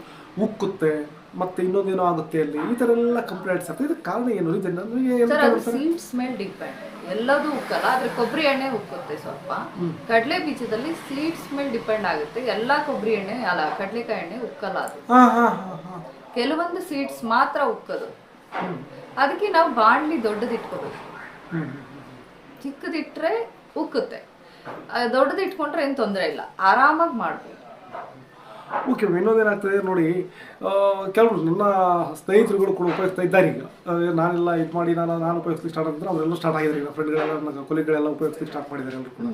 ಉಕ್ಕುತ್ತೆ ಮತ್ತೆ ಇನ್ನೊಂದೇನೋ ಆಗುತ್ತೆ ಅಲ್ಲಿ ಈ ಥರ ಎಲ್ಲ ಕಂಪ್ಲೇಂಟ್ಸ್ ಆಗ್ತದೆ. ಇದಕ್ಕೆ ಕಾರಣ ಏನು? ಇದೆ ನನಗೆ ಸರ್ ಅದು ಸೀಡ್ಸ್ ಮೇಲೆ ಡಿಪೆಂಡ್ ಎಲ್ಲದೂ ಉಕ್ಕಲ್ಲ ಆದ್ರೆ ಕೊಬ್ಬರಿ ಎಣ್ಣೆ ಉಕ್ಕುತ್ತೆ ಸ್ವಲ್ಪ. ಕಡಲೆ ಬೀಜದಲ್ಲಿ ಸೀಡ್ಸ್ ಮೇಲೆ ಡಿಪೆಂಡ್ ಆಗುತ್ತೆ. ಎಲ್ಲ ಕೊಬ್ಬರಿ ಎಣ್ಣೆ ಅಲ್ಲ ಕಡಲೆಕಾಯಿ ಎಣ್ಣೆ ಉಕ್ಕಲ್ಲ ಅದು. ಹಾಂ ಹಾಂ ಹಾಂ ಹಾಂ. ಕೆಲವೊಂದು ಸೀಡ್ಸ್ ಮಾತ್ರ ಉಕ್ಕದು. ಅದಕ್ಕೆ ನಾವು ಬಾಣಲಿ ದೊಡ್ಡದಿಟ್ಕೋಬೇಕು. ಹ್ಞೂ ಚಿಕ್ಕದಿಟ್ರೆ ಉಕ್ಕುತ್ತೆ. ಆ, ದೊಡ್ಡದು ಇಟ್ಕೊಂಡ್ರೆ ಏನು ತೊಂದರೆ ಇಲ್ಲ. ಆರಾಮಾಗಿ ಮಾಡ್ಬೋದು. ಓಕೆ ಇನ್ನೊಂದೇನಾಗ್ತದೆ ನೋಡಿ ಆ, ಕೆಲವರು ನನ್ನ ಸ್ನೇಹಿತರುಗಳು ಕೂಡ ಉಪಯೋಗಿಸ್ತಾ ಇದ್ದಾರೆ ಈಗ. ನಾನೆಲ್ಲ ಇದು ಮಾಡಿ ನಾನು ನಾನು ಉಪಯೋಗಿಸ್ಲಿಕ್ಕೆ ಸ್ಟಾರ್ಟ್ ಅಂದ್ರೆ ಅವರೆಲ್ಲ ಸ್ಟಾರ್ಟ್ ಆಗಿದ್ದಾರೆ ಈಗ. ಫ್ರೆಂಡ್ಗಳೆಲ್ಲ ನನ್ನ ಕೊಲೆಗಳೆಲ್ಲ ಉಪಯೋಗಿಸ್ಲಿಕ್ಕೆ ಸ್ಟಾರ್ಟ್ ಮಾಡಿದ್ದಾರೆ ಎಲ್ಲರೂ ಕೂಡ.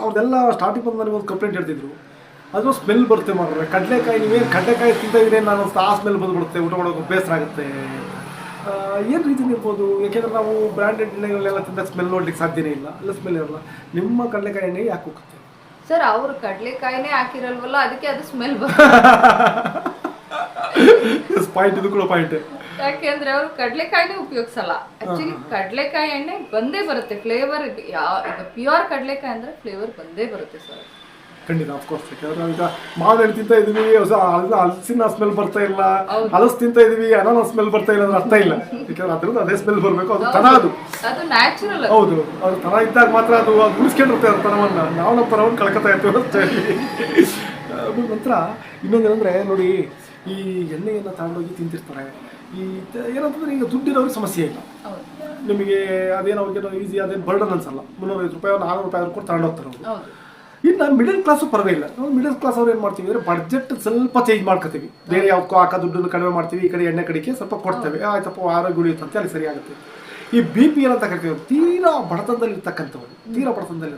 ಅವ್ರದ್ದೆಲ್ಲ ಸ್ಟಾರ್ಟಿಂಗ್ ಬಂದು ನನಗೆ ಒಂದು ಕಂಪ್ಲೇಂಟ್ ಹೇಳ್ತಿದ್ರು. ಅದು ಸ್ಮೆಲ್ ಬರುತ್ತೆ ಮಾಡ್ರೆ ಕಡಲೆಕಾಯಿ ನೀವೇನು ಕಡಲೆಕಾಯಿ ತಿಂತಾಯಿದ್ರೆ ನಾನು ಆ ಸ್ಮೆಲ್ ಬಂದುಬಿಡುತ್ತೆ. ಊಟ ಮಾಡೋಕೆ ಬೇಸರ ಆಗುತ್ತೆ. ಏನು ರೀತಿ ಇರ್ಬೋದು? ಯಾಕೆಂದ್ರೆ ನಾವು ಬ್ರ್ಯಾಂಡೆಡ್ ಎಣ್ಣೆಗಳೆಲ್ಲ ತಿಂದಾಗ ಸ್ಮೆಲ್ ನೋಡ್ಲಿಕ್ಕೆ ಸಾಧ್ಯನೇ ಇಲ್ಲ. ಎಲ್ಲ ಸ್ಮೆಲ್ ಇರಲ್ಲ. ನಿಮ್ಮ ಕಡಲೆಕಾಯಿ ಎಣ್ಣೆ ಯಾಕೆ ಹೋಗುತ್ತೆ? ಸರ್ ಅವ್ರು ಕಡಲೆಕಾಯಿನೇ ಹಾಕಿರಲ್ವಲ್ಲ ಅದಕ್ಕೆ ಅದು ಸ್ಮೆಲ್ ಪಾಯಿಂಟ್ ಇದು ಕೂಡ ಪಾಯಿಂಟ್ ಯಾಕೆಂದ್ರೆ ಅವರು ಕಡಲೆಕಾಯಿನೇ ಉಪಯೋಗಿಸಲ್ಲ. ಆಕ್ಚುಲಿ ಕಡಲೆಕಾಯಿ ಎಣ್ಣೆ ಬಂದೇ ಬರುತ್ತೆ. ಫ್ಲೇವರ್ ಯಾವ ಈಗ ಪ್ಯೂರ್ ಕಡಲೆಕಾಯಿ ಅಂದ್ರೆ ಫ್ಲೇವರ್ ಬಂದೇ ಬರುತ್ತೆ ಸರ್ ಖಂಡಿತ ಅಫ್ಕೋರ್ಸ್ ಯಾಕಂದ್ರೆ ನಾವೀಗ ಮಾವಿನ ತಿಂತಾ ಇದೀವಿ ಹೊಸ ಹಲಸಿನ ಸ್ಮೆಲ್ ಬರ್ತಾ ಇಲ್ಲ ಹಲಸು ತಿಂತ ಇದೀವಿ ಅನಾನ ಸ್ಮೆಲ್ ಬರ್ತಾ ಇಲ್ಲ ಅಂದ್ರೆ ಅರ್ಥ ಇಲ್ಲ. ಯಾಕಂದ್ರೆ ಅದ್ರದ್ದು ಅದೇ ಸ್ಮೆಲ್ ಬರಬೇಕು ಅದು ತನ ಅದು. ಹೌದು ಅದು ತನ ಇದ್ದಾಗ ಮಾತ್ರ ಅದು ಉಳಿಸ್ಕೊಂಡಿರುತ್ತೆ ಅದ್ರ ತನವನ್ನ. ನಾವು ನಮ್ಮ ತನವನ್ನು ಕಳ್ಕೊತಾ ಇರ್ತೀವಿ ಅಂತ ಅದ್ರ ನಂತರ ಇನ್ನೊಂದೇನಂದ್ರೆ ನೋಡಿ ಈ ಎಣ್ಣೆಯನ್ನು ತಗೊಂಡೋಗಿ ತಿಂತಿರ್ತಾರೆ. ಈ ಏನಂತಂದ್ರೆ ಈಗ ದುಡ್ಡಿರೋರಿಗೆ ಸಮಸ್ಯೆ ಇಲ್ಲ. ನಿಮಗೆ ಅದೇನೋ ಅವ್ರಿಗೆ ಈಸಿ ಅದೇನು ಬರ್ಡನ್ ಅನ್ಸಲ್ಲ. ಮುನ್ನೂರೈವತ್ತು ರೂಪಾಯಿ ನಾನ್ನೂರು ರೂಪಾಯಿ ಆದ್ರೂ ಕೊಟ್ಟು ತಗೊಂಡೋಗ್ತಾರೆ ಅವರು. ಇನ್ನು ಮಿಡಲ್ ಕ್ಲಾಸು ಪರವಾಗಿಲ್ಲ. ನಾವು ಮಿಡಲ್ ಕ್ಲಾಸ್ ಅವ್ರು ಏನು ಮಾಡ್ತೀವಿ ಅಂದರೆ ಬಡ್ಜೆಟ್ ಸ್ವಲ್ಪ ಚೇಂಜ್ ಮಾಡ್ಕೋತೀವಿ. ಬೇರೆ ಯಾವ್ದಕ್ಕೂ ಹಾಕೋ ದುಡ್ಡನ್ನು ಕಡಿಮೆ ಮಾಡ್ತೀವಿ ಈ ಕಡೆ ಎಣ್ಣೆ ಕಡೆಗೆ ಸ್ವಲ್ಪ ಕೊಡ್ತೇವೆ. ಆಯ್ತಪ್ಪ ಆರೋಗ್ಯ ಉಳಿಯುತ್ತೆ ಅಲ್ಲಿ ಸರಿ ಆಗುತ್ತೆ ಈ ಬಿ ಪಿ ಎಲ್ ಅಂತ ಕರಿತೀವಿ ತೀರಾ ಬಡತನದಲ್ಲಿರ್ತಕ್ಕಂಥವ್ರು ತೀರಾ ಬಡತನದಲ್ಲಿ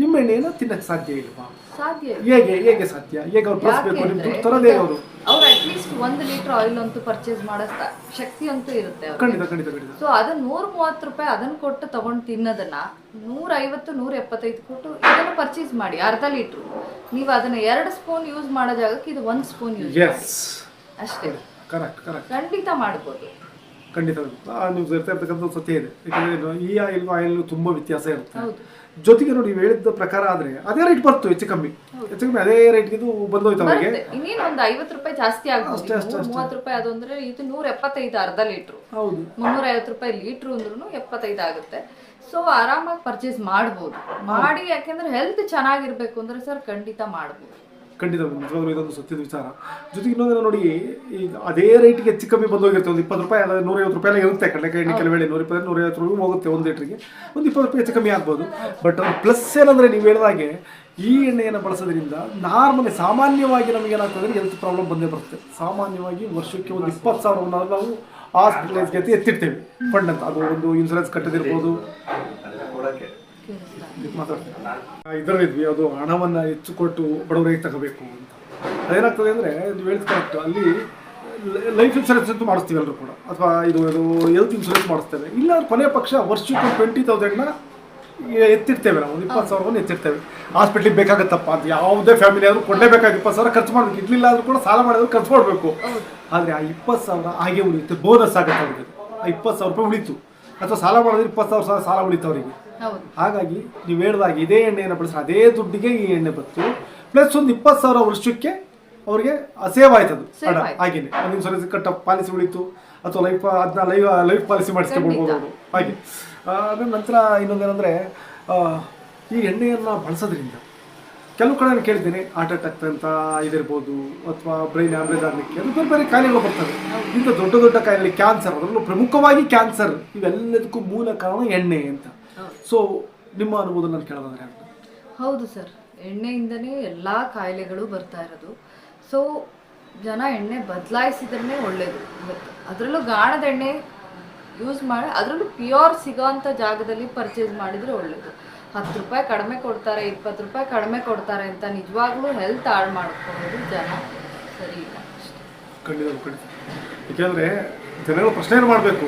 ನಿಮ್ಮ ಎಣ್ಣೆಯನ್ನು ತಿನ್ನಕ್ಕೆ ಸಾಧ್ಯ ಇಲ್ವಾ? ಸಾಧ್ಯ. ಹೇಗೆ ಹೇಗೆ ಸಾಧ್ಯ? ಹೇಗೆ ಅವ್ರು ಬಳಸಬೇಕು ದುಡ್ಡು ತರೋದೇ ಅವರು ಅವ್ರು ಅಟ್ಲೀಸ್ಟ್ ಒಂದು ಲೀಟರ್ ಆಯಿಲ್ ಅಂತೂ ಪರ್ಚೇಸ್ ಮಾಡೋ ಶಕ್ತಿ ಅಂತೂ ಇರುತ್ತೆ ಖಂಡಿತ ಖಂಡಿತ ಖಂಡಿತ. ಸೊ ಅದನ್ನ ನೂರ ಮೂವತ್ತು ರೂಪಾಯಿ ಅದನ್ನ ಕೊಟ್ಟು ತಗೊಂಡು ತಿನ್ನೋದನ್ನ ನೂರ ಐವತ್ತು ನೂರ ಎಪ್ಪತ್ತೈದು ಕೊಟ್ಟು ಇದನ್ನ ಪರ್ಚೇಸ್ ಮಾಡಿ ಅರ್ಧ ಲೀಟ್ರು ನೀವು ಅದನ್ನ ಎರಡು ಸ್ಪೂನ್ ಯೂಸ್ ಮಾಡೋ ಜಾಗಕ್ಕೆ ಇದು ಒಂದ್ ಸ್ಪೂನ್ ಯೂಸ್ ಎಸ್ ಅಷ್ಟೇ. ಕರೆಕ್ಟ್ ಕರೆಕ್ಟ್ ಖಂಡಿತ ಮಾಡ್ಬೋದು. ಖಂಡಿತ. ನೀವು ಇರ್ತಕ್ಕಂಥ ಸತ್ಯ ಇದೆ. ಯಾಕಂದರೆ ಈ ಆಯಿಲ್ ಆಯಿಲ್ ತುಂಬ ವ್ಯತ್ಯಾಸ ಇರುತ್ತೆ. ಹೌದು. ಜೊತೆಗೆ ನೋಡಿ ನೀವು ಹೇಳಿದ ಪ್ರಕಾರ ಆದ್ರೆ ಅದೇ ರೇಟ್ ಬರ್ತು ಹೆಚ್ಚು ಕಮ್ಮಿ. ಹೆಚ್ಚು ಕಮ್ಮಿ ಅದೇ ರೇಟ್ಗೆ ಇದು ಬಂದೋಯ್ತು ಅವರಿಗೆ. ಇನ್ನೇನು ಒಂದು ಐವತ್ತು ರೂಪಾಯಿ ಜಾಸ್ತಿ ಆಗುತ್ತೆ ಮೂವತ್ತು ರೂಪಾಯಿ ಅದು ಅಂದ್ರೆ ಇದು ನೂರ ಎಪ್ಪತ್ತೈದು ಅರ್ಧ ಲೀಟ್ರು. ಹೌದು. ಮುನ್ನೂರ ಐವತ್ತು ರೂಪಾಯಿ ಲೀಟ್ರು ಅಂದ್ರೂ ಎಪ್ಪತ್ತೈದು ಆಗುತ್ತೆ. ಸೊ ಆರಾಮಾಗಿ ಪರ್ಚೇಸ್ ಮಾಡ್ಬೋದು. ಮಾಡಿ ಯಾಕೆಂದ್ರೆ ಹೆಲ್ತ್ ಚೆನ್ನಾಗಿರ್ಬೇಕು ಅಂದ್ರೆ ಸರ್ ಖಂಡಿತ ಮಾಡ್ಬೋದು. ಖಂಡಿತ ನಿಜವಾಗ್ಲೂ ಇದೊಂದು ಸತ್ಯದ ವಿಚಾರ. ಜೊತೆಗೆ ಇನ್ನೊಂದನ್ನು ನೋಡಿ ಈಗ ಅದೇ ರೇಟ್ಗೆ ಹೆಚ್ಚು ಕಮ್ಮಿ ಬಂದೋಗಿರುತ್ತೆ. ಒಂದು ಇಪ್ಪತ್ತು ರೂಪಾಯಿ ಅಲ್ಲ ನೂರೈವತ್ತು ರೂಪಾಯಿ ಎಲ್ಲ ಇರುತ್ತೆ. ಕಡಲೆಕಾಯಿ ಎಣ್ಣೆ ಕೆಲವು ವೇಳೆ ನೂರ ಇಪ್ಪತ್ತು ನೂರೈವತ್ತು ರೂಪಾಯಿ ಹೋಗುತ್ತೆ ಒಂದು ಲೀಟ್ರಿಗೆ ಒಂದು ಇಪ್ಪತ್ತು ರೂಪಾಯಿ ಹೆಚ್ಚು ಕಮ್ಮಿ ಆಗ್ಬೋದು. ಬಟ್ ಪ್ಲಸ್ ಏನಂದರೆ ನೀವು ಹೇಳಿದಾಗೆ ಈ ಎಣ್ಣೆಯನ್ನು ಬಳಸೋದ್ರಿಂದ ನಾರ್ಮಲಿ ಸಾಮಾನ್ಯವಾಗಿ ನಮಗೆ ಏನಾಗ್ತದೆ ಹೆಲ್ತ್ ಪ್ರಾಬ್ಲಮ್ ಬಂದೇ ಬರುತ್ತೆ. ಸಾಮಾನ್ಯವಾಗಿ ವರ್ಷಕ್ಕೆ ಒಂದು ಇಪ್ಪತ್ತು ಸಾವಿರ ನಾವು ಹಾಸ್ಪಿಟಲೈಸ್ಗೆ ಅಂತ ಎತ್ತಿರ್ತೇವೆ ಫಂಡ್ ಅಂತ. ಅದು ಒಂದು ಇನ್ಸೂರೆನ್ಸ್ ಕಟ್ಟದಿರ್ಬೋದು. ಇದರಲ್ಲಿದ್ವಿ, ಅದು ಹಣವನ್ನು ಹೆಚ್ಚು ಕೊಟ್ಟು ಬಡವರಿಗೆ ತಗೋಬೇಕು ಅಂತ. ಅದೇನಾಗ್ತದೆ ಅಂದರೆ, ನೀವು ಹೇಳಿದ ಕರೆಕ್ಟ್ ಅಲ್ಲಿ ಲೈಫ್ ಇನ್ಸೂರೆನ್ಸ್ ಅಂತೂ ಮಾಡಿಸ್ತೀವಿ ಎಲ್ಲರೂ ಕೂಡ. ಅಥವಾ ಇದು ಇದು ಹೆಲ್ತ್ ಇನ್ಸೂರೆನ್ಸ್ ಮಾಡಿಸ್ತೇವೆ. ಇಲ್ಲ ಕೊನೆ ಪಕ್ಷ ವರ್ಷಕ್ಕೆ ಟ್ವೆಂಟಿ ತೌಸಂಡ್ನ ಎತ್ತಿರ್ತೇವೆ ನಾವು. ಒಂದು ಇಪ್ಪತ್ತು ಸಾವಿರವನ್ನು ಎತ್ತಿರ್ತೇವೆ ಹಾಸ್ಪಿಟ್ಲಿಗೆ ಬೇಕಾಗತ್ತಪ್ಪ ಅಂತ. ಯಾವುದೇ ಫ್ಯಾಮಿಲಿ ಆದರೂ ಕೊಡಲೇಬೇಕಾಗಿ ಇಪ್ಪತ್ತು ಸಾವಿರ ಖರ್ಚು ಮಾಡಬೇಕು. ಇರಲಿಲ್ಲ ಆದರೂ ಕೂಡ ಸಾಲ ಮಾಡಿದ್ರು ಖರ್ಚು ಮಾಡಬೇಕು. ಆದರೆ ಆ ಇಪ್ಪತ್ತು ಸಾವಿರ ಹಾಗೆ ಉಳಿಯುತ್ತೆ. ಬೋನಸ್ ಆಗುತ್ತೆ ಅವರಿಗೆ. ಆ ಇಪ್ಪತ್ತು ಸಾವಿರ ರೂಪಾಯಿ ಉಳಿತು. ಅಥವಾ ಸಾಲ ಮಾಡಿದ್ರೆ ಇಪ್ಪತ್ತು ಸಾವಿರ ಸಾಲ ಉಳಿತು ಅವರಿಗೆ. ಹಾಗಾಗಿ ನೀವು ಹೇಳಿದಾಗ ಇದೇ ಎಣ್ಣೆಯನ್ನು ಬಳಸಿ ಅದೇ ದುಡ್ಡಿಗೆ ಈ ಎಣ್ಣೆ ಬತ್ತು ಪ್ಲಸ್ ಒಂದು ಇಪ್ಪತ್ತು ಸಾವಿರ ವರ್ಷಕ್ಕೆ ಅವರಿಗೆ ಸೇವ್ ಆಯ್ತದು. ಆಯ್ತು. ಹಾಗೇನೆ. ಒಂದು ಇನ್ಸೂರೆನ್ಸ್ ಕಟ್ಟ ಪಾಲಿಸಿ ಉಳಿತು. ಅಥವಾ ಲೈಫ್ ಅದನ್ನ ಲೈಫ್ ಲೈಫ್ ಪಾಲಿಸಿ ಮಾಡಿಸ್ಕೊಳ್ಬೋದು ಅವರು ಹಾಗೆ. ಅದ್ರ ನಂತರ ಇನ್ನೊಂದೇನಂದ್ರೆ ಈ ಎಣ್ಣೆಯನ್ನು ಬಳಸೋದ್ರಿಂದ ಕೆಲವು ಕಡೆ ನಾನು ಕೇಳಿದ್ದೇನೆ ಹಾರ್ಟ್ ಅಟ್ಯಾಕ್ ಅಂತ ಇದಿರ್ಬೋದು ಅಥವಾ ಬ್ರೈನ್ ಆಮ್ರೇಜ್ ಆಗಲಿಕ್ಕೆ ಅದು ಬೇರೆ ಬೇರೆ ಕಾಯಿಲೆಗಳು ಬರ್ತವೆ. ಇಂಥ ದೊಡ್ಡ ದೊಡ್ಡ ಕಾಯಿಲೆ ಕ್ಯಾನ್ಸರ್ ಅದರಲ್ಲೂ ಪ್ರಮುಖವಾಗಿ ಕ್ಯಾನ್ಸರ್ ಇವೆಲ್ಲದಕ್ಕೂ ಮೂಲ ಕಾರಣ ಎಣ್ಣೆ ಅಂತ. ಸೊ ನಿಮ್ಮ ಅನುಭವದಲ್ಲಿ ನಾನು ಕೇಳೋದಾದ್ರೆ ಹೌದು ಸರ್. ಎಣ್ಣೆಯಿಂದನೇ ಎಲ್ಲ ಕಾಯಿಲೆಗಳು ಬರ್ತಾ ಇರೋದು. ಸೊ ಜನ ಎಣ್ಣೆ ಬದಲಾಯಿಸಿದ್ರೆ ಒಳ್ಳೇದು. ಅದರಲ್ಲೂ ಗಾಣದ ಎಣ್ಣೆ ಯೂಸ್ ಮಾಡಿ ಅದರಲ್ಲೂ ಪ್ಯೂರ್ ಸಿಗೋಂಥ ಜಾಗದಲ್ಲಿ ಪರ್ಚೇಸ್ ಮಾಡಿದರೆ ಒಳ್ಳೇದು. ಹತ್ತು ರೂಪಾಯಿ ಕಡಿಮೆ ಕೊಡ್ತಾರೆ ಇಪ್ಪತ್ತು ರೂಪಾಯಿ ಕಡಿಮೆ ಕೊಡ್ತಾರೆ ಅಂತ ನಿಜವಾಗ್ಲೂ ಹೆಲ್ತ್ ಹಾಳು ಮಾಡ್ಕೊಳ್ಳೋದು ಜನ ಸರಿ ಇಲ್ಲ ಅಷ್ಟೇ. ಖಂಡಿತ ಖಂಡಿತ. ಯಾಕೆಂದ್ರೆ ಜನಗಳು ಪ್ರಶ್ನೆ ಮಾಡಬೇಕು.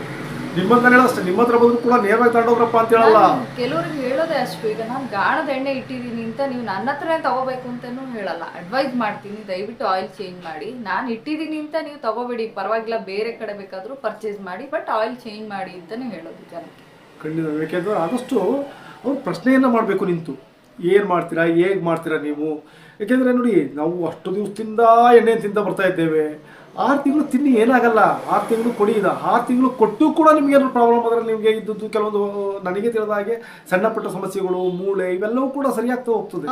ನಿಮ್ಮಂತ ಹೇಳೋಷ್ಟೇ ನಿಮ್ಮ ಹತ್ರ ಬಂದ್ರು ಕೂಡ ನೇರವಾಗಿ ತಗೊಂಡೋಗ್ರಪ್ಪ ಅಂತ ಹೇಳಲ್ಲ. ಕೆಲವ್ರಿಗೆ ಹೇಳೋದೇ ಅಷ್ಟು ಈಗ ನಾನು ಗಾಣದ ಎಣ್ಣೆ ಇಟ್ಟಿದ್ದೀನಿ ಅಂತ ನೀವು ನನ್ನ ಹತ್ರನೇ ತಗೋಬೇಕು ಅಂತಲೂ ಹೇಳಲ್ಲ. ಅಡ್ವೈಸ್ ಮಾಡ್ತೀನಿ ದಯವಿಟ್ಟು ಆಯಿಲ್ ಚೇಂಜ್ ಮಾಡಿ. ನಾನು ಇಟ್ಟಿದ್ದೀನಿ ಅಂತ ನೀವು ತಗೋಬೇಡಿ ಪರವಾಗಿಲ್ಲ ಬೇರೆ ಕಡೆ ಬೇಕಾದರೂ ಪರ್ಚೇಸ್ ಮಾಡಿ ಬಟ್ ಆಯಿಲ್ ಚೇಂಜ್ ಮಾಡಿ ಅಂತಲೇ ಹೇಳೋದು ಜನಕ್ಕೆ. ಖಂಡಿತ ಯಾಕೆಂದ್ರೆ ಆದಷ್ಟು ಅವ್ರು ಪ್ರಶ್ನೆಯನ್ನು ಮಾಡಬೇಕು ನಿಂತು. ಏನು ಮಾಡ್ತೀರಾ ಹೇಗೆ ಮಾಡ್ತೀರಾ ನೀವು? ಯಾಕೆಂದರೆ ನೋಡಿ ನಾವು ಅಷ್ಟು ದಿವಸದಿಂದ ಎಣ್ಣೆ ತಿಂತ ಬರ್ತಾ ಇದ್ದೇವೆ. ಆರು ತಿಂಗಳು ತಿನ್ನಿ ಏನಾಗಲ್ಲ. ಆರು ತಿಂಗಳು ಕೊಡಿ ಇದು. ಆರು ತಿಂಗಳು ಕೊಟ್ಟು ಕೂಡ ನಿಮಗೆ ಏನಾದ್ರು ಪ್ರಾಬ್ಲಮ್ ಆದರೆ ನಿಮಗೆ ಇದ್ದದ್ದು ಕೆಲವೊಂದು ನನಗೆ ತಿಳಿದ ಹಾಗೆ ಸಣ್ಣ ಪುಟ್ಟ ಸಮಸ್ಯೆಗಳು ಮೂಳೆ ಇವೆಲ್ಲವೂ ಕೂಡ ಸರಿಯಾಗ್ತಾ ಹೋಗ್ತದೆ.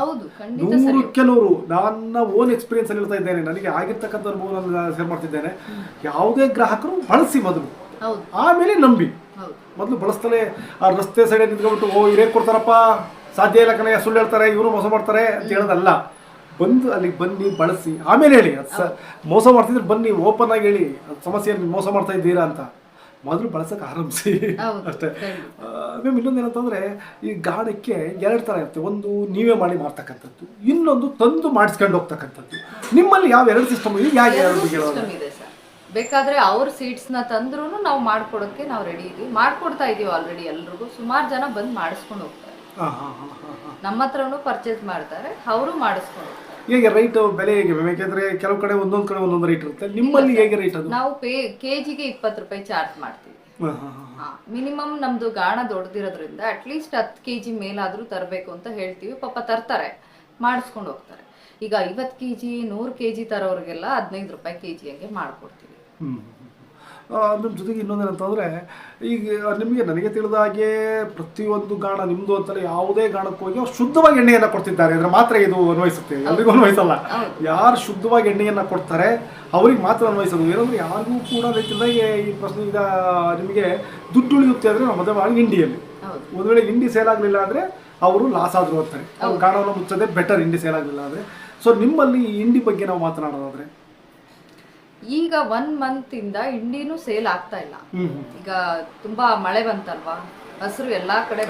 ನೂರು ಕೆಲವರು ನನ್ನ ಓನ್ ಎಕ್ಸ್ಪೀರಿಯನ್ಸ್ ಅಲ್ಲಿ ಹೇಳ್ತಾ ಇದ್ದೇನೆ ನನಗೆ ಆಗಿರ್ತಕ್ಕಂಥ ಅನುಭವ ಶೇರ್ ಮಾಡ್ತಿದ್ದೇನೆ. ಯಾವುದೇ ಗ್ರಾಹಕರು ಬಳಸಿ ಮೊದಲು. ಆಮೇಲೆ ನಂಬಿ. ಮೊದಲು ಬಳಸ್ತಲೇ ಆ ರಸ್ತೆ ಸೈಡ್ ನಿಂತ್ಕೊಂಡ್ಬಿಟ್ಟು ಓ ಇರೇ ಕೊಡ್ತಾರಪ್ಪ ಸಾಧ್ಯ ಇಲ್ಲ ಕಣೇ ಸುಳ್ಳು ಹೇಳ್ತಾರೆ ಇವರು ಮೋಸ ಮಾಡ್ತಾರೆ ಅಂತ ಹೇಳೋದಲ್ಲ. ಬಂದು ಅಲ್ಲಿಗೆ ಬನ್ನಿ ಬಳಸಿ. ಆಮೇಲೆ ಹೇಳಿ ಅದು ಸ ಮೋಸ ಮಾಡ್ತಿದ್ರೆ ಬನ್ನಿ ಓಪನ್ ಆಗಿ ಹೇಳಿ ಅದು ಸಮಸ್ಯೆ ಮೋಸ ಮಾಡ್ತಾ ಇದ್ದೀರಾ ಅಂತ. ಮೊದಲು ಬಳಸಕ್ಕೆ ಆರಂಭಿಸಿ. ಅಷ್ಟೇ. ಮ್ಯಾಮ್ ಇನ್ನೊಂದು ಏನಂತಂದ್ರೆ ಈ ಗಾಡಕ್ಕೆ ಎರಡು ಥರ ಇರುತ್ತೆ. ಒಂದು ನೀವೇ ಮಾಡಿ ಮಾಡ್ತಕ್ಕಂಥದ್ದು ಇನ್ನೊಂದು ತಂದು ಮಾಡಿಸ್ಕೊಂಡು ಹೋಗ್ತಕ್ಕಂಥದ್ದು. ನಿಮ್ಮಲ್ಲಿ ಯಾವ ಎರಡು ಸಿಸ್ಟಮ್ ಇದೆ? ಯಾಕೆ ಎರಡು ಹೇಳೋದು? ಬೇಕಾದ್ರೆ ಅವ್ರ ಸೀಟ್ಸ್ನ ತಂದ್ರೂ ನಾವು ಮಾಡ್ಕೊಡೋಕ್ಕೆ ನಾವು ರೆಡಿ ಇದ್ದೀವಿ ಮಾಡ್ಕೊಡ್ತಾ ಇದೀವಿ ಆಲ್ರೆಡಿ ಎಲ್ರಿಗೂ. ಸುಮಾರು ಜನ ಬಂದು ಮಾಡಿಸ್ಕೊಂಡು ಹೋಗ್ತಾರೆ. ಹಾಂ ಹಾಂ ಹಾಂ. ನಮ್ಮ ಹತ್ರನೂ ಪರ್ಚೇಸ್ ಮಾಡ್ತಾರೆ ಅವರು ಮಾಡಿಸ್ಕೊಂಡು ಹೇಗೆ ರೈಟ್ ಬೆಲೆ ಹೇಗೆ ಯಾಕೆಂದ್ರೆ ಕೆಲವು ಕಡೆ ಒಂದೊಂದು ಕಡೆ ಒಂದೊಂದು ರೇಟ್ ಇರುತ್ತೆ. ನಿಮ್ಮಲ್ಲಿ ಹೇಗೆ ರೇಟ್ ಅದು? ನಾವು ಪೇ ಕೆಜಿಗೆ ಇಪ್ಪತ್ತು ರೂಪಾಯಿ ಚಾರ್ಜ್ ಮಾಡ್ತೀವಿ. ಮಿನಿಮಮ್ ನಮ್ದು ಗಾಣ ದೊಡ್ಡದಿರೋದ್ರಿಂದ ಅಟ್ಲೀಸ್ಟ್ ಹತ್ತು ಕೆ ಜಿ ಮೇಲಾದರೂ ತರಬೇಕು ಅಂತ ಹೇಳ್ತೀವಿ. ಪಾಪ ತರ್ತಾರೆ ಮಾಡಿಸ್ಕೊಂಡು ಹೋಗ್ತಾರೆ. ಈಗ ಐವತ್ತು ಕೆ ಜಿ ನೂರು ಕೆ ಜಿ ತರೋರಿಗೆಲ್ಲ ಹದಿನೈದು ರೂಪಾಯಿ ಕೆ ಜಿ ಹಂಗೆ ಮಾಡಿಕೊಡ್ತೀವಿ. ನಿಮ್ಮ ಜೊತೆಗೆ ಇನ್ನೊಂದೇನಂತಂದರೆ ಈಗ ನಿಮಗೆ ನನಗೆ ತಿಳಿದ ಹಾಗೆ ಪ್ರತಿಯೊಂದು ಗಾಣ ನಿಮ್ಮದು ಅಂತಲೇ ಯಾವುದೇ ಗಾಣಕ್ಕೆ ಹೋಗಿ ಅವ್ರು ಶುದ್ಧವಾಗಿ ಎಣ್ಣೆಯನ್ನು ಕೊಡ್ತಿದ್ದಾರೆ. ಅಂದರೆ ಮಾತ್ರ ಇದು ಅನ್ವಯಿಸುತ್ತೆ. ಎಲ್ರಿಗೂ ಅನ್ವಯಿಸಲ್ಲ. ಯಾರು ಶುದ್ಧವಾಗಿ ಎಣ್ಣೆಯನ್ನು ಕೊಡ್ತಾರೆ ಅವ್ರಿಗೆ ಮಾತ್ರ ಅನ್ವಯಿಸೋದು. ಏನಂದ್ರೆ ಯಾರಿಗೂ ಕೂಡ ರೀತಿಯಾಗಿ ಈ ಪ್ರಶ್ನೆ ಈಗ ನಿಮಗೆ ದುಡ್ಡು ಉಳಿಯುತ್ತೆ ಅಂದರೆ ನಾವು ಮದುವೆ ಮಾಡಿ ಇಂಡಿಯಲ್ಲಿ ಒಂದು ವೇಳೆ ಇಂಡಿ ಸೇಲ್ ಆಗಲಿಲ್ಲ ಅಂದರೆ ಅವರು ಲಾಸ್ ಆದರು ಅಂತಾರೆ. ಅವ್ರು ಗಾಣವನ್ನು ಮುಚ್ಚೋದೇ ಬೆಟರ್ ಇಂಡಿ ಸೇಲ್ ಆಗಲಿಲ್ಲ ಅಂದರೆ. ಸೊ ನಿಮ್ಮಲ್ಲಿ ಈ ಇಂಡಿ ಬಗ್ಗೆ ನಾವು ಮಾತನಾಡೋದಾದ್ರೆ ಈಗ ಒನ್ ಮಂತ್ ಇಂದ ಇಂಡಿನೂ ಸೇಲ್ ಆಗ್ತಾ ಇಲ್ಲ. ಈಗ ತುಂಬಾ ಮಳೆ ಬಂತಲ್ವಾ? ಹಸಿರು ಎಲ್ಲಾ ಕಡೆ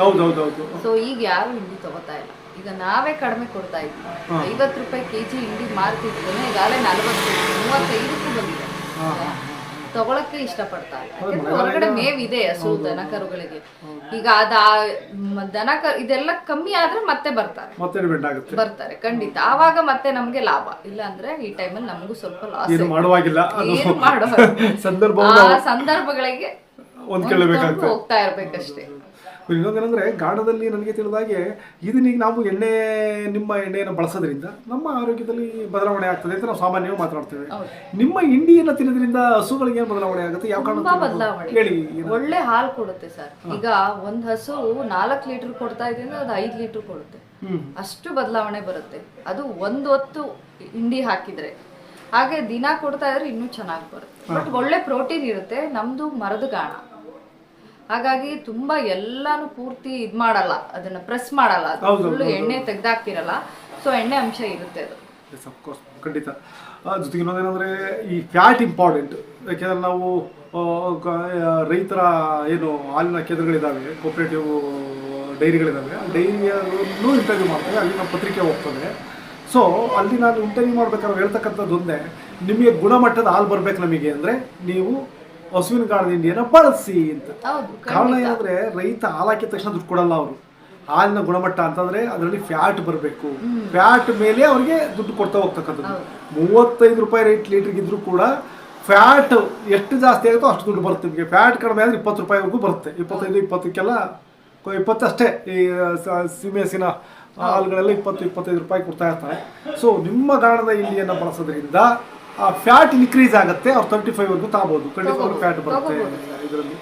ಸೊ ಈಗ ಯಾರು ಇಂಡಿ ತಗೋತಾ ಇಲ್ಲ. ಈಗ ನಾವೇ ಕಡಿಮೆ ಕೊಡ್ತಾ ಇದ್ವಿ ಐವತ್ತು ರೂಪಾಯಿ ಕೆಜಿ ಇಂಡಿ ಮಾರ್ತಿದ್ವಿ ಈಗಾಗಲೇ ನಲವತ್ತು ಮೂವತ್ತೈದಕ್ಕೂ ಬಂದಿದೆ. ತಗೊಳಕ್ಕೆ ಇಷ್ಟಪಡ್ತಾರೆ. ಯಾಕಂದ್ರೆ ಹೊರಗಡೆ ಮೇವಿದೆ ಹಸು ದನ ಕರುಗಳಿಗೆ ಈಗ ಅದ ದನ ಕರು ಇದೆಲ್ಲ ಕಮ್ಮಿ ಆದ್ರೆ ಮತ್ತೆ ಬರ್ತಾರೆ. ಮತ್ತೆ ಬರ್ತಾರೆ ಖಂಡಿತ. ಆವಾಗ ಮತ್ತೆ ನಮ್ಗೆ ಲಾಭ. ಇಲ್ಲ ಅಂದ್ರೆ ಈ ಟೈಮಲ್ಲಿ ನಮಗೂ ಸ್ವಲ್ಪ ಲಾಸ್ ಮಾಡುವಾಗಿಲ್ಲ. ಆ ಸಂದರ್ಭಗಳಿಗೆ ಹೋಗ್ತಾ ಇರ್ಬೇಕಷ್ಟೇ. ಇನ್ನೊಂದೇನಂದ್ರೆ ಗಾಢದಲ್ಲಿ ನನಗೆ ತಿಳಿದಾಗೆ ಇದನ್ನೀಗ ನಾವು ಎಣ್ಣೆ ನಿಮ್ಮ ಎಣ್ಣೆಯನ್ನು ಬಳಸೋದ್ರಿಂದ ನಮ್ಮ ಆರೋಗ್ಯದಲ್ಲಿ ಬದಲಾವಣೆ ಆಗ್ತದೆ ಅಂತ ನಾವು ಸಾಮಾನ್ಯವಾಗಿ ಮಾತನಾಡ್ತೇವೆ ನಿಮ್ಮ ಹಿಂಡಿಯನ್ನು ತಿನ್ನೋದ್ರಿಂದ ಹಸುಗಳಿಗೆ ಏನು ಬದಲಾವಣೆ ಆಗುತ್ತೆ? ಯಾವ ಕಾರಣ ಹೇಳಿ ಒಳ್ಳೆ ಹಾಲು ಕೊಡುತ್ತೆ ಸರ್. ಈಗ ಒಂದ್ ಹಸು ನಾಲ್ಕು ಲೀಟರ್ ಕೊಡ್ತಾ ಇದೆ ಅಂದ್ರೆ ಅದು ಐದು ಲೀಟರ್ ಕೊಡುತ್ತೆ. ಅಷ್ಟು ಬದಲಾವಣೆ ಬರುತ್ತೆ. ಅದು ಒಂದು ಹೊತ್ತು ಹಿಂಡಿ ಹಾಕಿದ್ರೆ. ಹಾಗೆ ದಿನ ಕೊಡ್ತಾ ಇದ್ರೆ ಇನ್ನೂ ಚೆನ್ನಾಗಿ ಬರುತ್ತೆ. ಬಟ್ ಒಳ್ಳೆ ಪ್ರೋಟೀನ್ ಇರುತ್ತೆ. ನಮ್ದು ಮರದ ಗಾಣ. ಹಾಗಾಗಿ ತುಂಬಾ ಎಲ್ಲಾನು ಪೂರ್ತಿ ಇದ್ ಮಾಡಲ್ಲ ಅದನ್ನ ಪ್ರೆಸ್ ಮಾಡಲ್ಲ ಫುಲ್ ಎಣ್ಣೆ ತೆಗ್ದಾಕ್ತಿರಲ್ಲ ಸೊ ಎಣ್ಣೆ ಅಂಶ ಇರುತ್ತೆ ಅದು. ಎಸ್ ಅಫ್ಕೋರ್ಸ್ ಖಂಡಿತ. ಜೊತೆಗೆ ಇನ್ನೊಂದೇನೆಂದರೆ ಈ ಫ್ಯಾಟ್ ಇಂಪಾರ್ಟೆಂಟ್ ಯಾಕೆಂದ್ರೆ ನಾವು ರೈತರ ಏನು ಹಾಲಿನ ಕೇಂದ್ರಗಳಿದ್ದಾವೆ ಕೋಪರೇಟಿವ್ ಡೈರಿಗಳಿದ್ದಾವೆ ಆ ಡೈರಿಯನ್ನು ಇಂಟರ್ವ್ಯೂ ಮಾಡ್ತೇವೆ ಅಲ್ಲಿ ನಮ್ಮ ಪತ್ರಿಕೆ ಹೋಗ್ತದೆ ಸೊ ಅಲ್ಲಿ ನಾನು ಇಂಟರ್ವ್ಯೂ ಮಾಡ್ಬೇಕಾದ್ರೆ ಹೇಳ್ತಕ್ಕಂಥದ್ದೊಂದೇ ನಿಮಗೆ ಗುಣಮಟ್ಟದ ಹಾಲು ಬರ್ಬೇಕು ನಮಗೆ ಅಂದರೆ ನೀವು ಹಸುವಿನ ಕಾಳದ ಹಿಂಡಿಯನ್ನ ಬಳಸಿ ಅಂತ. ಕಾರಣ ಏನಂದ್ರೆ ರೈತ ಹಾಲು ಹಾಕಿದ ತಕ್ಷಣ ದುಡ್ಡು ಕೊಡಲ್ಲ ಅವರು. ಹಾಲಿನ ಗುಣಮಟ್ಟ ಅಂತಂದ್ರೆ ಅದರಲ್ಲಿ ಫ್ಯಾಟ್ ಬರಬೇಕು. ಫ್ಯಾಟ್ ಮೇಲೆ ಅವರಿಗೆ ದುಡ್ಡು ಕೊಡ್ತಾ ಹೋಗ್ತಕ್ಕಂಥದ್ದು. ಮೂವತ್ತೈದು ರೂಪಾಯಿ ರೇಟ್ ಲೀಟ್ರಿಗೆ ಇದ್ರೂ ಕೂಡ ಫ್ಯಾಟ್ ಎಷ್ಟು ಜಾಸ್ತಿ ಆಗುತ್ತೋ ಅಷ್ಟು ದುಡ್ಡು ಬರುತ್ತೆ ನಿಮಗೆ. ಫ್ಯಾಟ್ ಕಡಿಮೆ ಆದರೆ ಇಪ್ಪತ್ತು ರೂಪಾಯಿವರೆಗೂ ಬರುತ್ತೆ. ಇಪ್ಪತ್ತೈದು ಇಪ್ಪತ್ತಕ್ಕೆಲ್ಲ ಇಪ್ಪತ್ತಷ್ಟೇ ಈ ಸ- ಸೀಮೆಹಸಿನ ಹಾಲುಗಳೆಲ್ಲ ಇಪ್ಪತ್ತು ಇಪ್ಪತ್ತೈದು ರೂಪಾಯಿ ಕೊಡ್ತಾ ಇರ್ತಾರೆ. ಸೊ ನಿಮ್ಮ ಗಾಣದ ಇಲ್ಲಿಯನ್ನು ಬಳಸೋದ್ರಿಂದ ಆ ಫ್ಯಾಟ್ ಇನ್ಕ್ರೀಸ್ ಆಗುತ್ತೆ ಅವ್ರು ತರ್ಟಿ ತಗೋಬಹುದು ಕಣ್ಣು ಖಂಡಿತವಾಗ್ಲೂ ಫ್ಯಾಟ್ ಬರುತ್ತೆ ಇದರಲ್ಲಿ.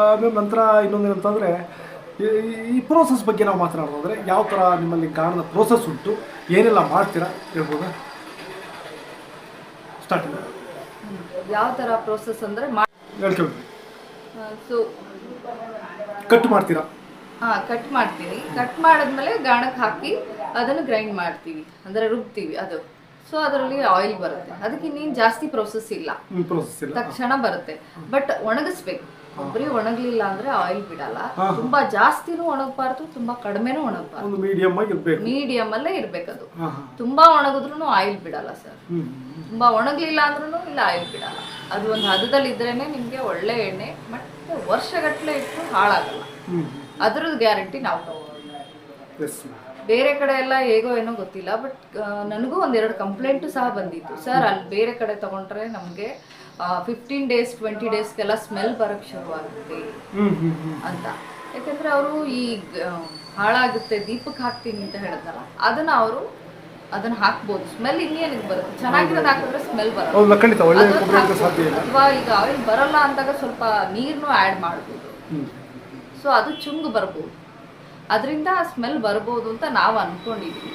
ಆಮೇಲೆ ನಂತರ ಇನ್ನೊಂದೇನಂತಂದರೆ ಈ ಪ್ರೋಸೆಸ್ ಬಗ್ಗೆ ನಾವು ಮಾತನಾಡೋದಾದ್ರೆ ಯಾವ ಥರ ನಿಮ್ಮಲ್ಲಿ ಗಾಣದ ಪ್ರೋಸೆಸ್ ಉಂಟು ಏನೆಲ್ಲ ಮಾಡ್ತೀರಾ ಹೇಳ್ಬೋದಾ? ಸ್ಟಾರ್ಟ್ ಯಾವ ತರ ಪ್ರೋಸೆಸ್ ಅಂದ್ರೆ ಹೇಳ್ಕೊಳ್ರಿ. ಸೊ ಕಟ್ ಮಾಡ್ತೀರಾ? ಹಾ ಕಟ್ ಮಾಡ್ತೀವಿ. ಕಟ್ ಮಾಡಿದ್ಮೇಲೆ ಗಾಣಕ್ಕೆ ಹಾಕಿ ಅದನ್ನು ಗ್ರೈಂಡ್ ಮಾಡ್ತೀವಿ. ಅಂದ್ರೆ ರುಬ್ತೀವಿ ಅದು. ಸೊ ಅದರಲ್ಲಿ ಆಯಿಲ್ ಬರುತ್ತೆ. ಅದಕ್ಕೆ ಇನ್ನೇನು ಜಾಸ್ತಿ ಪ್ರೊಸೆಸ್ ಇಲ್ಲ. ತಕ್ಷಣ ಬರುತ್ತೆ. ಬಟ್ ಒಣಗಿಸ್ಬೇಕು. ಒಬ್ಬರಿ ಒಣಗ್ಲಿಲ್ಲ ಅಂದ್ರೆ ಆಯಿಲ್ ಬಿಡಲ್ಲ. ತುಂಬಾ ಜಾಸ್ತಿನೂ ಒಣಗಬಾರ್ದು ತುಂಬಾ ಕಡಿಮೆನೂ ಒಣಗಬಾರ್ದು. ಇರಬೇಕು. ಮೀಡಿಯಂ ಅಲ್ಲೇ ಇರ್ಬೇಕದು. ತುಂಬಾ ಒಣಗಿದ್ರು ಆಯಿಲ್ ಬಿಡಲ್ಲ ಸರ್ ತುಂಬಾ ಒಣಗ್ಲಿಲ್ಲ ಅಂದ್ರೂ ಇಲ್ಲ ಆಯಿಲ್ ಬಿಡಲ್ಲ. ಅದು ಒಂದು ಹದದಲ್ಲಿ ಇದ್ರೇನೆ ನಿಮ್ಗೆ ಒಳ್ಳೆ ಎಣ್ಣೆ ಮತ್ತೆ ವರ್ಷಗಟ್ಟಲೆ ಇಟ್ಟು ಹಾಳಾಗಲ್ಲ. ಅದ್ರದ್ದು ಗ್ಯಾರಂಟಿ ನಾವು ತಗೊಳ್ತೀವಿ. ಬೇರೆ ಕಡೆ ಎಲ್ಲ ಹೇಗೋ ಏನೋ ಗೊತ್ತಿಲ್ಲ ಬಟ್ ನನಗೂ ಒಂದೆರಡು ಕಂಪ್ಲೇಂಟು ಸಹ ಬಂದಿತ್ತು. ಸರ್ ಅಲ್ಲಿ ಬೇರೆ ಕಡೆ ತಗೊಂಡ್ರೆ ನಮಗೆ ಫಿಫ್ಟೀನ್ ಡೇಸ್ ಟ್ವೆಂಟಿ ಡೇಸ್ಗೆಲ್ಲ ಸ್ಮೆಲ್ ಬರೋಕ್ಕೆ ಶುರುವಾಗುತ್ತೆ ಅಂತ. ಯಾಕಂದ್ರೆ ಅವರು ಈ ಹಾಳಾಗುತ್ತೆ ದೀಪಕ್ಕೆ ಹಾಕ್ತೀನಿ ಅಂತ ಹೇಳಿದ್ನಲ್ಲ ಅದನ್ನ ಅವರು ಅದನ್ನ ಹಾಕ್ಬೋದು. ಸ್ಮೆಲ್ ಇನ್ನೇನಿಗೆ ಬರುತ್ತೆ? ಚೆನ್ನಾಗಿರೋದು ಹಾಕಿದ್ರೆ ಸ್ಮೆಲ್ ಬರಲ್ಲ. ಅಥವಾ ಈಗ ಆಯಿಲ್ ಬರಲ್ಲ ಅಂದಾಗ ಸ್ವಲ್ಪ ನೀರನ್ನು ಆ್ಯಡ್ ಮಾಡ್ಬೋದು. ಸೊ ಅದು ಚುಂಗ್ ಬರ್ಬೋದು. ಅದರಿಂದ ಸ್ಮೆಲ್ ಬರ್ಬೋದು ಅಂತ ನಾವು ಅಂದ್ಕೊಂಡಿದ್ದೀವಿ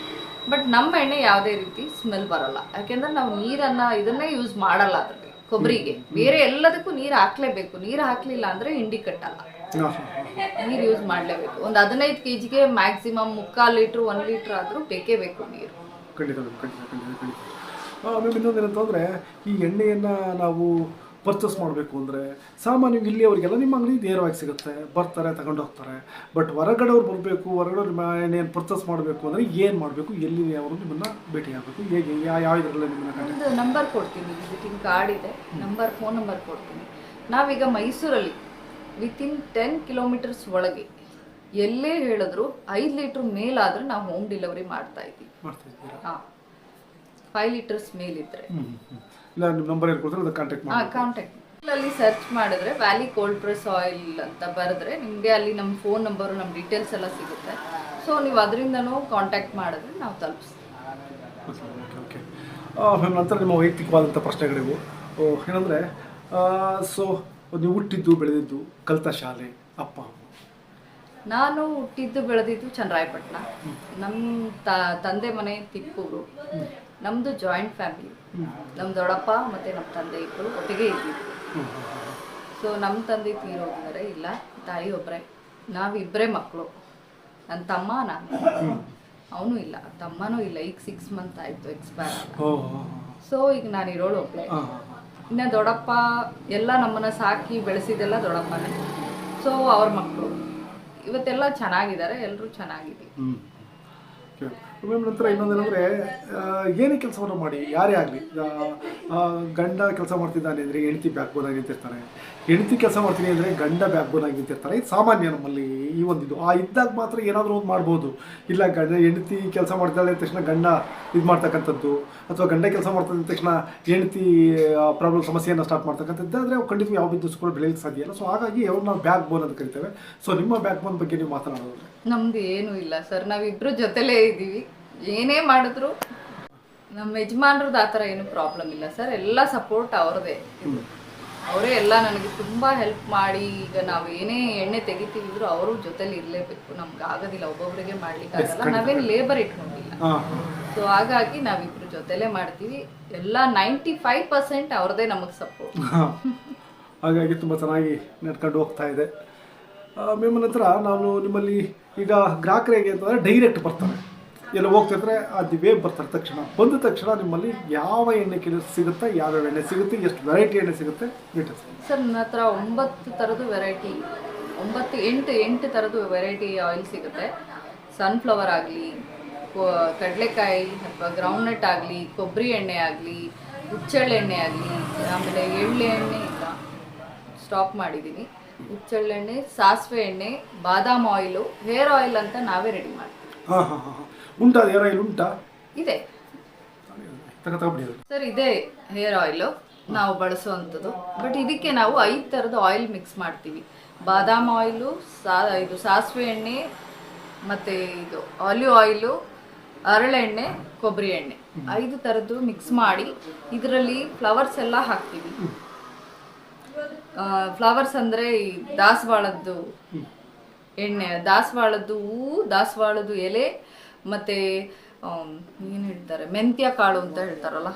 ಬಟ್ ನಮ್ಮ ಎಣ್ಣೆ ಯಾವುದೇ ರೀತಿ ಸ್ಮೆಲ್ ಬರಲ್ಲ. ಯಾಕೆಂದ್ರೆ ನಾವು ನೀರನ್ನು ಇದನ್ನೇ ಯೂಸ್ ಮಾಡಲ್ಲ ಅದರಲ್ಲಿ ಕೊಬ್ಬರಿಗೆ. ಬೇರೆ ಎಲ್ಲದಕ್ಕೂ ನೀರು ಹಾಕ್ಲೇಬೇಕು. ನೀರು ಹಾಕ್ಲಿಲ್ಲ ಅಂದ್ರೆ ಹಿಂಡಿ ಕಟ್ಟಲ್ಲ. ನೀರು ಯೂಸ್ ಮಾಡಲೇಬೇಕು. ಒಂದು ಹದಿನೈದು ಕೆ ಜಿಗೆ ಮ್ಯಾಕ್ಸಿಮಮ್ ಮುಕ್ಕಾಲು ಲೀಟ್ರ್ ಒಂದು ಲೀಟ್ರ್ ಆದರೂ ಬೇಕೇ ಬೇಕು ನೀರು. ಖಂಡಿತ ಖಂಡಿತ ಖಂಡಿತ ಖಂಡಿತ. ಆಮೇಲೆ ಇನ್ನೊಂದೇನಂತಂದರೆ ಈ ಎಣ್ಣೆಯನ್ನು ನಾವು ಪರ್ಚೇಸ್ ಮಾಡಬೇಕು ಅಂದರೆ ಸಾಮಾನ್ಯವಾಗಿ ಇಲ್ಲಿಯವರಿಗೆಲ್ಲ ನಿಮ್ಮ ಅಂಗಡಿ ನೇರವಾಗಿ ಸಿಗುತ್ತೆ. ಬರ್ತಾರೆ ತಗೊಂಡು ಹೋಗ್ತಾರೆ. ಬಟ್ ಹೊರಗಡೆಯವ್ರು ಬರಬೇಕು ಹೊರಗಡೆ ಎಣ್ಣೆಯನ್ನು ಪರ್ಚೇಸ್ ಮಾಡಬೇಕು ಅಂದರೆ ಏನು ಮಾಡಬೇಕು ಎಲ್ಲಿ ಅವರು ನಿಮ್ಮನ್ನು ಭೇಟಿ ಆಗಬೇಕು ಹೇಗೆ ಯಾವ ಯಾವ ಇದರಲ್ಲಿ ನಿಮ್ಮನ್ನು ನಂಬರ್ ಕೊಡ್ತೀನಿ ವಿಸಿಟಿಂಗ್ ಕಾರ್ಡ್ ಇದೆ. ನಂಬರ್ ಫೋನ್ ನಂಬರ್ ಕೊಡ್ತೀನಿ. ನಾವೀಗ ಮೈಸೂರಲ್ಲಿ ವಿತಿನ್ ಟೆನ್ ಕಿಲೋಮೀಟರ್ಸ್ ಒಳಗೆ ಎಲ್ಲೇ ಹೇಳಿದ್ರು ಐದು ಲೀಟ್ರ್ ಮೇಲಾದ್ರೆ ನಾವು ಹೋಮ್ ಡೆಲಿವರಿ ಮಾಡ್ತಾ ಇದ್ದೀವಿ. ಹಾಂ. ಫೈವ್ ಲೀಟರ್ಸ್ ಮೇಲಿದ್ರೆ. ಇಲ್ಲ ನಿಮ್ಮ ನಂಬರ್ ಏನು ಕೊಡ್ತಾರೆ ಅದಕ್ಕೆ ಕಾಂಟ್ಯಾಕ್ಟ್ ಮಾಡಿ ಕಾಂಟ್ಯಾಕ್ಟ್ ಅಲ್ಲಿ ಸರ್ಚ್ ಮಾಡಿದ್ರೆ ವ್ಯಾಲಿ ಕೋಲ್ಡ್ ಪ್ರೆಸ್ ಆಯಿಲ್ ಅಂತ ಬರೆದ್ರೆ ನಿಮಗೆ ಅಲ್ಲಿ ನಮ್ಮ ಫೋನ್ ನಂಬರು ನಮ್ಮ ಡೀಟೇಲ್ಸ್ ಎಲ್ಲ ಸಿಗುತ್ತೆ. ಸೊ ನೀವು ಅದರಿಂದನೂ ಕಾಂಟ್ಯಾಕ್ಟ್ ಮಾಡಿದ್ರೆ ನಾವು ತಲುಪಿಸ್ತೀವಿ. ಓಕೆ ನಂತರ ನಿಮ್ಮ ವೈಯಕ್ತಿಕವಾದಂಥ ಪ್ರಶ್ನೆಗಳಿವು. ಏನಂದರೆ ಸೊ ನೀವು ಹುಟ್ಟಿದ್ದು ಬೆಳೆದಿದ್ದು ಕಲಿತ ಶಾಲೆ ಅಪ್ಪ ನಾನು ಹುಟ್ಟಿದ್ದು ಬೆಳೆದಿದ್ದು ಚಂದ್ರಾಯಪಟ್ಟಣ ನಮ್ಮ ತಂದೆ ಮನೆ ತಿಪ್ಪೂರು ನಮ್ಮದು ಜಾಯಿಂಟ್ ಫ್ಯಾಮಿಲಿ ನಮ್ಮ ದೊಡ್ಡಪ್ಪ ಮತ್ತು ನಮ್ಮ ತಂದೆ ಇಬ್ಬರು ಒಟ್ಟಿಗೆ ಇದ್ದೀವಿ ಸೊ ನಮ್ಮ ತಂದೆ ತೀರೋಗಿದ್ದಾರೆ ಇಲ್ಲ ತಾಯಿ ಒಬ್ಬರೇ ನಾವಿಬ್ಬರೇ ಮಕ್ಕಳು ನನ್ನ ತಮ್ಮ ನಾನು. ಅವನು ಇಲ್ಲ. ತಮ್ಮನೂ ಇಲ್ಲ. ಈಗ ಸಿಕ್ಸ್ ಮಂತ್ ಆಯಿತು ಎಕ್ಸ್ಪೈರ್ ಸೊ ಈಗ ನಾನು ಇರೋಳು ಒಬ್ಬಳೆ ಇನ್ನ ಇನ್ನು ದೊಡ್ಡಪ್ಪ ಎಲ್ಲ ನಮ್ಮನ್ನ ಸಾಕಿ ಬೆಳೆಸಿದೆಲ್ಲ ದೊಡ್ಡಪ್ಪನೇ. ಸೊ ಅವ್ರ ಮಕ್ಕಳು ಇವತ್ತೆಲ್ಲ ಚೆನ್ನಾಗಿದ್ದಾರೆ ಎಲ್ಲರೂ ಚೆನ್ನಾಗಿದ್ದೀವಿ. ಮ್ಯಾಮ್ ನಂತರ ಇನ್ನೊಂದೇನೆಂದರೆ ಏನೇ ಕೆಲಸವನ್ನು ಮಾಡಿ, ಯಾರೇ ಆಗಲಿ ಗಂಡ ಕೆಲಸ ಮಾಡ್ತಿದ್ದಾನೆ ಅಂದರೆ ಹೆಂಡತಿ ಬ್ಯಾಕ್ ಬೋನ್ ಆಗಿ ನಿಂತಿರ್ತಾರೆ ಹೆಂಡತಿ ಕೆಲಸ ಮಾಡ್ತೀನಿ ಅಂದರೆ ಗಂಡ ಬ್ಯಾಕ್ ಬೋನ್ ಆಗಿ ನಿಂತಿರ್ತಾರೆ ಇದು ಸಾಮಾನ್ಯ ನಮ್ಮಲ್ಲಿ ಈ ಒಂದಿದು. ಆ ಇದ್ದಾಗ ಮಾತ್ರ ಏನಾದರೂ ಒಂದು ಮಾಡ್ಬೋದು. ಇಲ್ಲ, ಗಂಡ, ಹೆಂಡತಿ ಕೆಲಸ ಮಾಡ್ತಾಳೆ ಅಂದ ತಕ್ಷಣ ಗಂಡ ಇದು ಮಾಡ್ತಕ್ಕಂಥದ್ದು, ಅಥವಾ ಗಂಡ ಕೆಲಸ ಮಾಡ್ತದ ತಕ್ಷಣ ಹೆಂಡತಿ ಪ್ರಾಬ್ಲಮ್ ಸಮಸ್ಯೆಯನ್ನು ಸ್ಟಾರ್ಟ್ ಮಾಡ್ತಕ್ಕಂಥದ್ದು ಆದರೆ ಖಂಡಿತ ಯಾವ ಬಿಸ್ನೆಸ್ ಕೂಡ ಬೆಳೆಯಲಿಕ್ಕೆ ಸಾಧ್ಯ ಇಲ್ಲ. ಸೊ ಹಾಗಾಗಿ ಅವ್ರು ನಾವು ಬ್ಯಾಕ್ ಬೋನ್ ಅಂತ ಕರಿತೇವೆ. ಸೊ ನಿಮ್ಮ ಬ್ಯಾಕ್ ಬೋನ್ ಬಗ್ಗೆ ನೀವು ಮಾತನಾಡೋದು ನಮ್ದು ಏನೂ ಇಲ್ಲ ಸರ್ ನಾವಿಬ್ರು ಜೊತೆಲೇ ಇದ್ದೀವಿ. ಏನೇ ಮಾಡಿದ್ರು ನಮ್ಮ ಯಜಮಾನ್ರದ್ದು ಆ ಥರ ಏನು ಪ್ರಾಬ್ಲಮ್ ಇಲ್ಲ ಸರ್. ಎಲ್ಲ ಸಪೋರ್ಟ್ ಅವ್ರದೇ ಅವರೇ ಎಲ್ಲ ನನಗೆ ತುಂಬ ಹೆಲ್ಪ್ ಮಾಡಿ ಈಗ ನಾವು ಏನೇ ಎಣ್ಣೆ ತೆಗಿತೀವಿದ್ರು ಅವರು ಜೊತೆಲಿ ಇರಲೇಬೇಕು. ನಮ್ಗೆ ಆಗೋದಿಲ್ಲ ಒಬ್ಬೊಬ್ಬರಿಗೆ ಮಾಡ್ಲಿಕ್ಕೆ ಆಗಲ್ಲ. ನಾವೇನು ಲೇಬರ್ ಇಟ್ಕೊಂಡಿಲ್ಲ. ಸೊ ಹಾಗಾಗಿ ನಾವಿಬ್ರು ಜೊತೆಲೇ ಮಾಡ್ತೀವಿ. ಎಲ್ಲ ನೈಂಟಿ ಫೈವ್ ಪರ್ಸೆಂಟ್ ಅವ್ರದೇ ನಮಗೆ ಸಪೋರ್ಟ್ ಹಾಗಾಗಿ ತುಂಬ ಚೆನ್ನಾಗಿ ನಡ್ಕೊಂಡು ಹೋಗ್ತಾ ಇದೆ. ಮೇಮ ನಂತರ ನಾನು ನಿಮ್ಮಲ್ಲಿ ಈಗ ಗ್ರಾಹಕರಿಗೆ ಅಂತಂದರೆ ಡೈರೆಕ್ಟ್ ಬರ್ತಾರೆ. ಎಲ್ಲ ಹೋಗ್ತಿದ್ರೆ ಅದು ವೇಬ್ ಬರ್ತಾರೆ ತಕ್ಷಣ. ಬಂದ ತಕ್ಷಣ ನಿಮ್ಮಲ್ಲಿ ಯಾವ ಎಣ್ಣೆ ಕಿಲೋ ಸಿಗುತ್ತೆ, ಯಾವ್ಯಾವ ಎಣ್ಣೆ ಸಿಗುತ್ತೆ, ಎಷ್ಟು ವೆರೈಟಿ ಎಣ್ಣೆ ಸಿಗುತ್ತೆ ಡೀಟೇಲ್ಸ್ ಸರ್, ನನ್ನ ಹತ್ರ ಒಂಬತ್ತು ಥರದ್ದು ವೆರೈಟಿ ಒಂಬತ್ತು, ಎಂಟು ಎಂಟು ಥರದ್ದು ವೆರೈಟಿ ಆಯಿಲ್ ಸಿಗುತ್ತೆ. ಸನ್ಫ್ಲವರ್ ಆಗಲಿ ಕಡಲೆಕಾಯಿ, ಅಥವಾ ಗ್ರೌಂಡ್ನಟ್ ಆಗಲಿ, ಕೊಬ್ಬರಿ ಎಣ್ಣೆ ಆಗಲಿ ಹುಚ್ಚಳ್ಳೆಣ್ಣೆ ಆಗಲಿ, ಆಮೇಲೆ ಎಳ್ಳೆಣ್ಣೆ ಇಲ್ಲ ಸ್ಟಾಪ್ ಮಾಡಿದ್ದೀನಿ. ಹುಚ್ಚೆಳ್ಳೆಣ್ಣೆ ಸಾಸಿವೆ ಎಣ್ಣೆ ಬಾದಾಮ್ ಆಯಿಲು ಹೇರ್ ಆಯಿಲ್ ಅಂತ ನಾವೇ ರೆಡಿ ಮಾಡ್ತೀವಿ. ಹಾಂ ಹಾಂ ಹಾಂ ಉಂಟಾ ಆಯಿಲ್ ಉಂಟಾ? ಇದೆ. ಸರ್ ಇದೇ ಹೇರ್ ಆಯಿಲು ನಾವು ಬಳಸುವಂಥದ್ದು. ಬಟ್ ಇದಕ್ಕೆ ನಾವು ಐದು ಥರದ ಆಯಿಲ್ ಮಿಕ್ಸ್ ಮಾಡ್ತೀವಿ. ಬಾದಾಮ್ ಆಯಿಲು ಸಾ ಇದು ಸಾಸಿವೆ ಎಣ್ಣೆ ಮತ್ತು ಇದು ಆಲಿವ್ ಆಯಿಲು ಹರಳೆಣ್ಣೆ ಕೊಬ್ಬರಿ ಎಣ್ಣೆ. ಐದು ಥರದ್ದು ಮಿಕ್ಸ್ ಮಾಡಿ ಇದರಲ್ಲಿ ಫ್ಲವರ್ಸ್ ಎಲ್ಲ ಹಾಕ್ತೀವಿ. ಫ್ಲವರ್ಸ್ ಅಂದ್ರೆ ಈ ದಾಸವಾಳದ್ದು ಎಣ್ಣೆ. ದಾಸವಾಳದ್ದು ಹೂವು ದಾಸವಾಳದ್ದು ಎಲೆ ಮತ್ತೆ ಏನು ಹೇಳ್ತಾರೆ? ಮೆಂತ್ಯ ಕಾಳು ಅಂತ ಹೇಳ್ತಾರಲ್ಲ?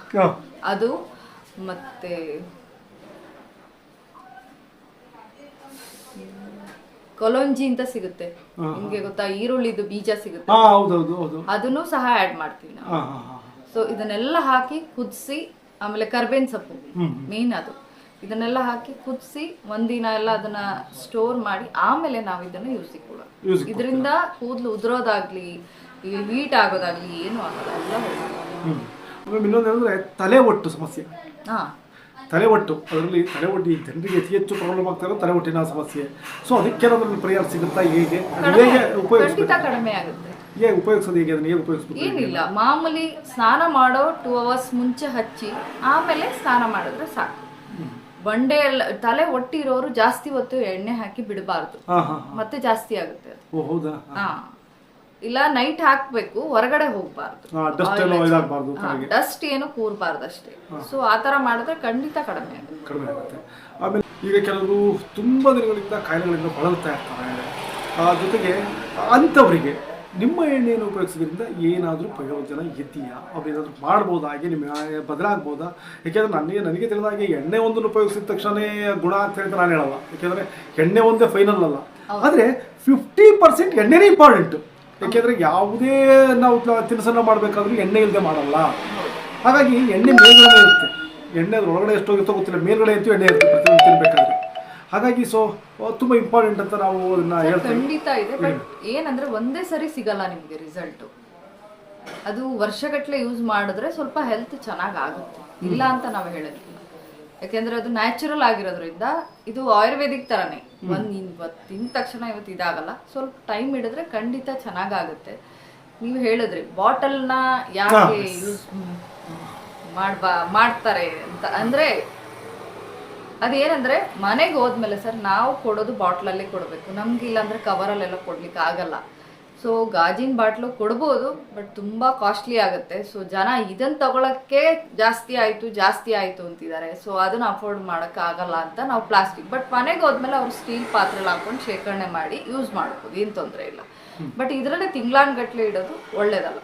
ಅದು ಮತ್ತೆ ಕೊಲೊಂಜಿ ಅಂತ ಸಿಗುತ್ತೆ. ನಿಮ್ಗೆ ಗೊತ್ತಾ? ಈರುಳ್ಳಿದು ಬೀಜ ಸಿಗುತ್ತೆ. ಅದನ್ನು ಸಹ ಆಡ್ ಮಾಡ್ತೀವಿ ನಾವು. ಸೊ ಇದನ್ನೆಲ್ಲ ಹಾಕಿ ಕುದಿಸಿ ಆಮೇಲೆ ಕರ್ಬೇನ್ ಸೊಪ್ಪು. ಮೇನ್ ಅದು. ಇದನ್ನೆಲ್ಲ ಹಾಕಿ ಕುದಿಸಿ ಒಂದಿನ ಎಲ್ಲ ಅದನ್ನ ಸ್ಟೋರ್ ಮಾಡಿ ಆಮೇಲೆ ನಾವು ಇದನ್ನ ಯೂಸ್ Use ಇದರಿಂದ ಕೂದಲು ಉದುರೋದಾಗ್ಲಿ ಈ ಹೀಟ್ ಆಗೋದಾಗ್ಲಿ ಏನು ಆಗಲ್ಲ ಎಲ್ಲ ಹೋಗುತ್ತೆ. ಹ್ಞೂ ಇನ್ನೊಂದು ಏನಂದರೆ ತಲೆ ಒಟ್ಟು ಸಮಸ್ಯೆ. ಹಾ. ತಲೆ ಒಟ್ಟು ಅದರಲ್ಲಿ ತಲೆ ಒಟ್ಟು ಈ ಜನರಿಗೆ ಅತಿ ಹೆಚ್ಚು ಪ್ರಾಬ್ಲಮ್ ಆಗ್ತಾ ಇರೋ ತಲೆ ಒಟ್ಟಿನ ಸಮಸ್ಯೆ. ಸೊ ಅದಕ್ಕೇನಾದ್ರೂ ಪರಿಹಾರ ಸಿಗುತ್ತಾ ಹೇಗೆ? ಹೇಗೆ ಖಂಡಿತ ಕಡಿಮೆ ಆಗುತ್ತೆ. ಹೇಗೆ ಉಪಯೋಗಿಸೋದು ಹೇಗೆ? ಅದನ್ನ ಹೇಗೆ ಉಪಯೋಗಿಸ್ಬೇಕು? ಏನಿಲ್ಲ. ಮಾಮೂಲಿ ಸ್ನಾನ ಮಾಡೋ ಟೂ ಅವರ್ಸ್ ಮುಂಚೆ ಹಚ್ಚಿ ಆಮೇಲೆ ಸ್ನಾನ ಮಾಡಿದ್ರೆ ಸಾಕು. ಬಂಡೆ ಎಲ್ಲ ತಲೆ ಒಟ್ಟಿರೋರು ಜಾಸ್ತಿ ಹೊತ್ತು ಎಣ್ಣೆ ಹಾಕಿ ಬಿಡಬಾರ್ದು. ಮತ್ತೆ ಜಾಸ್ತಿ ಆಗುತ್ತೆ ಅದು. ಇಲ್ಲ ನೈಟ್ ಹಾಕ್ಬೇಕು ಹೊರಗಡೆ ಹೋಗ್ಬಾರ್ದು. ಡಸ್ಟ್ ಏನು ಕೂರ್ಬಾರ್ದು ಅಷ್ಟೇ ಸೊ ಆತರ ತರ ಮಾಡಿದ್ರೆ ಖಂಡಿತ ಕಡಿಮೆ ಆಗುತ್ತೆ. ಕಡಿಮೆ ಆಗುತ್ತೆ. ಆಮೇಲೆ ಈಗ ಕೆಲವರು ತುಂಬಾ ದಿನಗಳಿಂದ ಕಾಯಿಲೆಗಳಿಂದ ಬಳಲ್ತಾ ಇರ್ತಾರೆ. ಜೊತೆಗೆ ಅಂಥವರಿಗೆ ನಿಮ್ಮ ಎಣ್ಣೆಯನ್ನು ಉಪಯೋಗಿಸೋದ್ರಿಂದ ಏನಾದರೂ ಪ್ರಯೋಜನ ಇದೆಯಾ? ಅವ್ರು ಏನಾದರೂ ಮಾಡ್ಬೋದಾ? ಹಾಗೆ ನಿಮ್ಮ ಬದಲಾಗ್ಬೋದಾ? ಯಾಕೆಂದರೆ ನನಗೆ ನನಗೆ ತಿಳಿದ ಹಾಗೆ ಎಣ್ಣೆ ಒಂದನ್ನು ಉಪಯೋಗಿಸಿದ ತಕ್ಷಣವೇ ಗುಣ ಅಂತ ಹೇಳ್ತಾರೆ ನಾನು ಹೇಳಲ್ಲ. ಯಾಕೆಂದರೆ ಎಣ್ಣೆ ಒಂದೇ ಫೈನಲ್ ಅಲ್ಲ. ಆದರೆ ಫಿಫ್ಟಿ ಪರ್ಸೆಂಟ್ ಎಣ್ಣೆನೇ ಇಂಪಾರ್ಟೆಂಟು ಯಾಕೆಂದರೆ ಯಾವುದೇ ನಾವು ತಿನಿಸನ್ನು ಮಾಡಬೇಕಾದ್ರೂ ಎಣ್ಣೆ ಇಲ್ಲದೆ ಮಾಡಲ್ಲ. ಹಾಗಾಗಿ ಎಣ್ಣೆ ಮೇಲ್ಗಡೆ ಇರುತ್ತೆ. ಎಣ್ಣೆ ಅದ್ರ ಒಳಗಡೆ ಎಷ್ಟು ಹೋಗುತ್ತೋ ಗೊತ್ತಿಲ್ಲ. ಮೇಲ್ಗಡೆ ಅಂತೂ ಎಣ್ಣೆ ಇರುತ್ತೆ ಪ್ರತಿಯೊಂದು ತಿನ್ಬೇಕಾದ್ರೆ. ಹಾಗಾಗಿ ಸೊ ತುಂಬಾ ಇಂಪಾರ್ಟೆಂಟ್ ಅಂತ ನಾವು ಅದನ್ನ ಹೇಳ್ತೀವಿ ಖಂಡಿತ ಇದೆ ಬಟ್ ಏನಂದ್ರೆ ಒಂದೇ ಸರಿ ಸಿಗಲ್ಲ ನಿಮ್ಗೆ ರಿಸಲ್ಟ್ ಅದು ವರ್ಷಗಟ್ಲೆ ಯೂಸ್ ಮಾಡಿದ್ರೆ ಸ್ವಲ್ಪ ಹೆಲ್ತ್ ಚೆನ್ನಾಗ್ ಆಗುತ್ತೆ. ಇಲ್ಲ ಅಂತ ನಾವು ಹೇಳೋದಿಲ್ಲ. ಯಾಕೆಂದ್ರೆ ಅದು ನ್ಯಾಚುರಲ್ ಆಗಿರೋದ್ರಿಂದ ಇದು ಆಯುರ್ವೇದಿಕ್ ತರನೇ. ಒಂದ್ ಇವತ್ತು ತಿಂದ ತಕ್ಷಣ ಇವತ್ತು ಇದಾಗಲ್ಲ. ಸ್ವಲ್ಪ ಟೈಮ್ ಹಿಡಿದ್ರೆ ಖಂಡಿತ ಚೆನ್ನಾಗಾಗುತ್ತೆ ನೀವು ಹೇಳಿದ್ರಿ ಬಾಟಲ್ನ ಯಾಕೆ ಯೂಸ್ ಮಾಡ್ಬಾ ಮಾಡ್ತಾರೆ ಅಂತ. ಅಂದ್ರೆ ಅದೇನಂದ್ರೆ ಮನೆಗೆ ಹೋದ್ಮೇಲೆ ಸರ್ ನಾವು ಕೊಡೋದು ಬಾಟ್ಲಲ್ಲಿ ಕೊಡಬೇಕು. ನಮ್ಗೆ ಇಲ್ಲಾಂದ್ರೆ ಕವರಲ್ಲೆಲ್ಲ ಕೊಡ್ಲಿಕ್ಕೆ ಆಗಲ್ಲ. ಸೊ ಗಾಜಿನ ಬಾಟ್ಲು ಕೊಡ್ಬೋದು ಬಟ್ ತುಂಬಾ ಕಾಸ್ಟ್ಲಿ ಆಗುತ್ತೆ. ಸೊ ಜನ ಇದನ್ನ ತಗೊಳಕ್ಕೆ ಜಾಸ್ತಿ ಆಯ್ತು ಜಾಸ್ತಿ ಆಯ್ತು ಅಂತಿದ್ದಾರೆ. ಸೊ ಅದನ್ನ ಅಫೋರ್ಡ್ ಮಾಡಕ್ ಆಗಲ್ಲ ಅಂತ ನಾವು ಪ್ಲಾಸ್ಟಿಕ್ ಬಟ್ ಮನೆಗೆ ಹೋದ್ಮೇಲೆ ಅವ್ರು ಸ್ಟೀಲ್ ಪಾತ್ರೆಲಿ ಹಾಕೊಂಡು ಶೇಖರಣೆ ಮಾಡಿ ಯೂಸ್ ಮಾಡ್ಬೋದು. ಏನು ತೊಂದರೆ ಇಲ್ಲ. ಬಟ್ ಇದರಲ್ಲೇ ತಿಂಗ್ಳಾನ್ಗಟ್ಲೆ ಇಡೋದು ಒಳ್ಳೇದಲ್ಲ.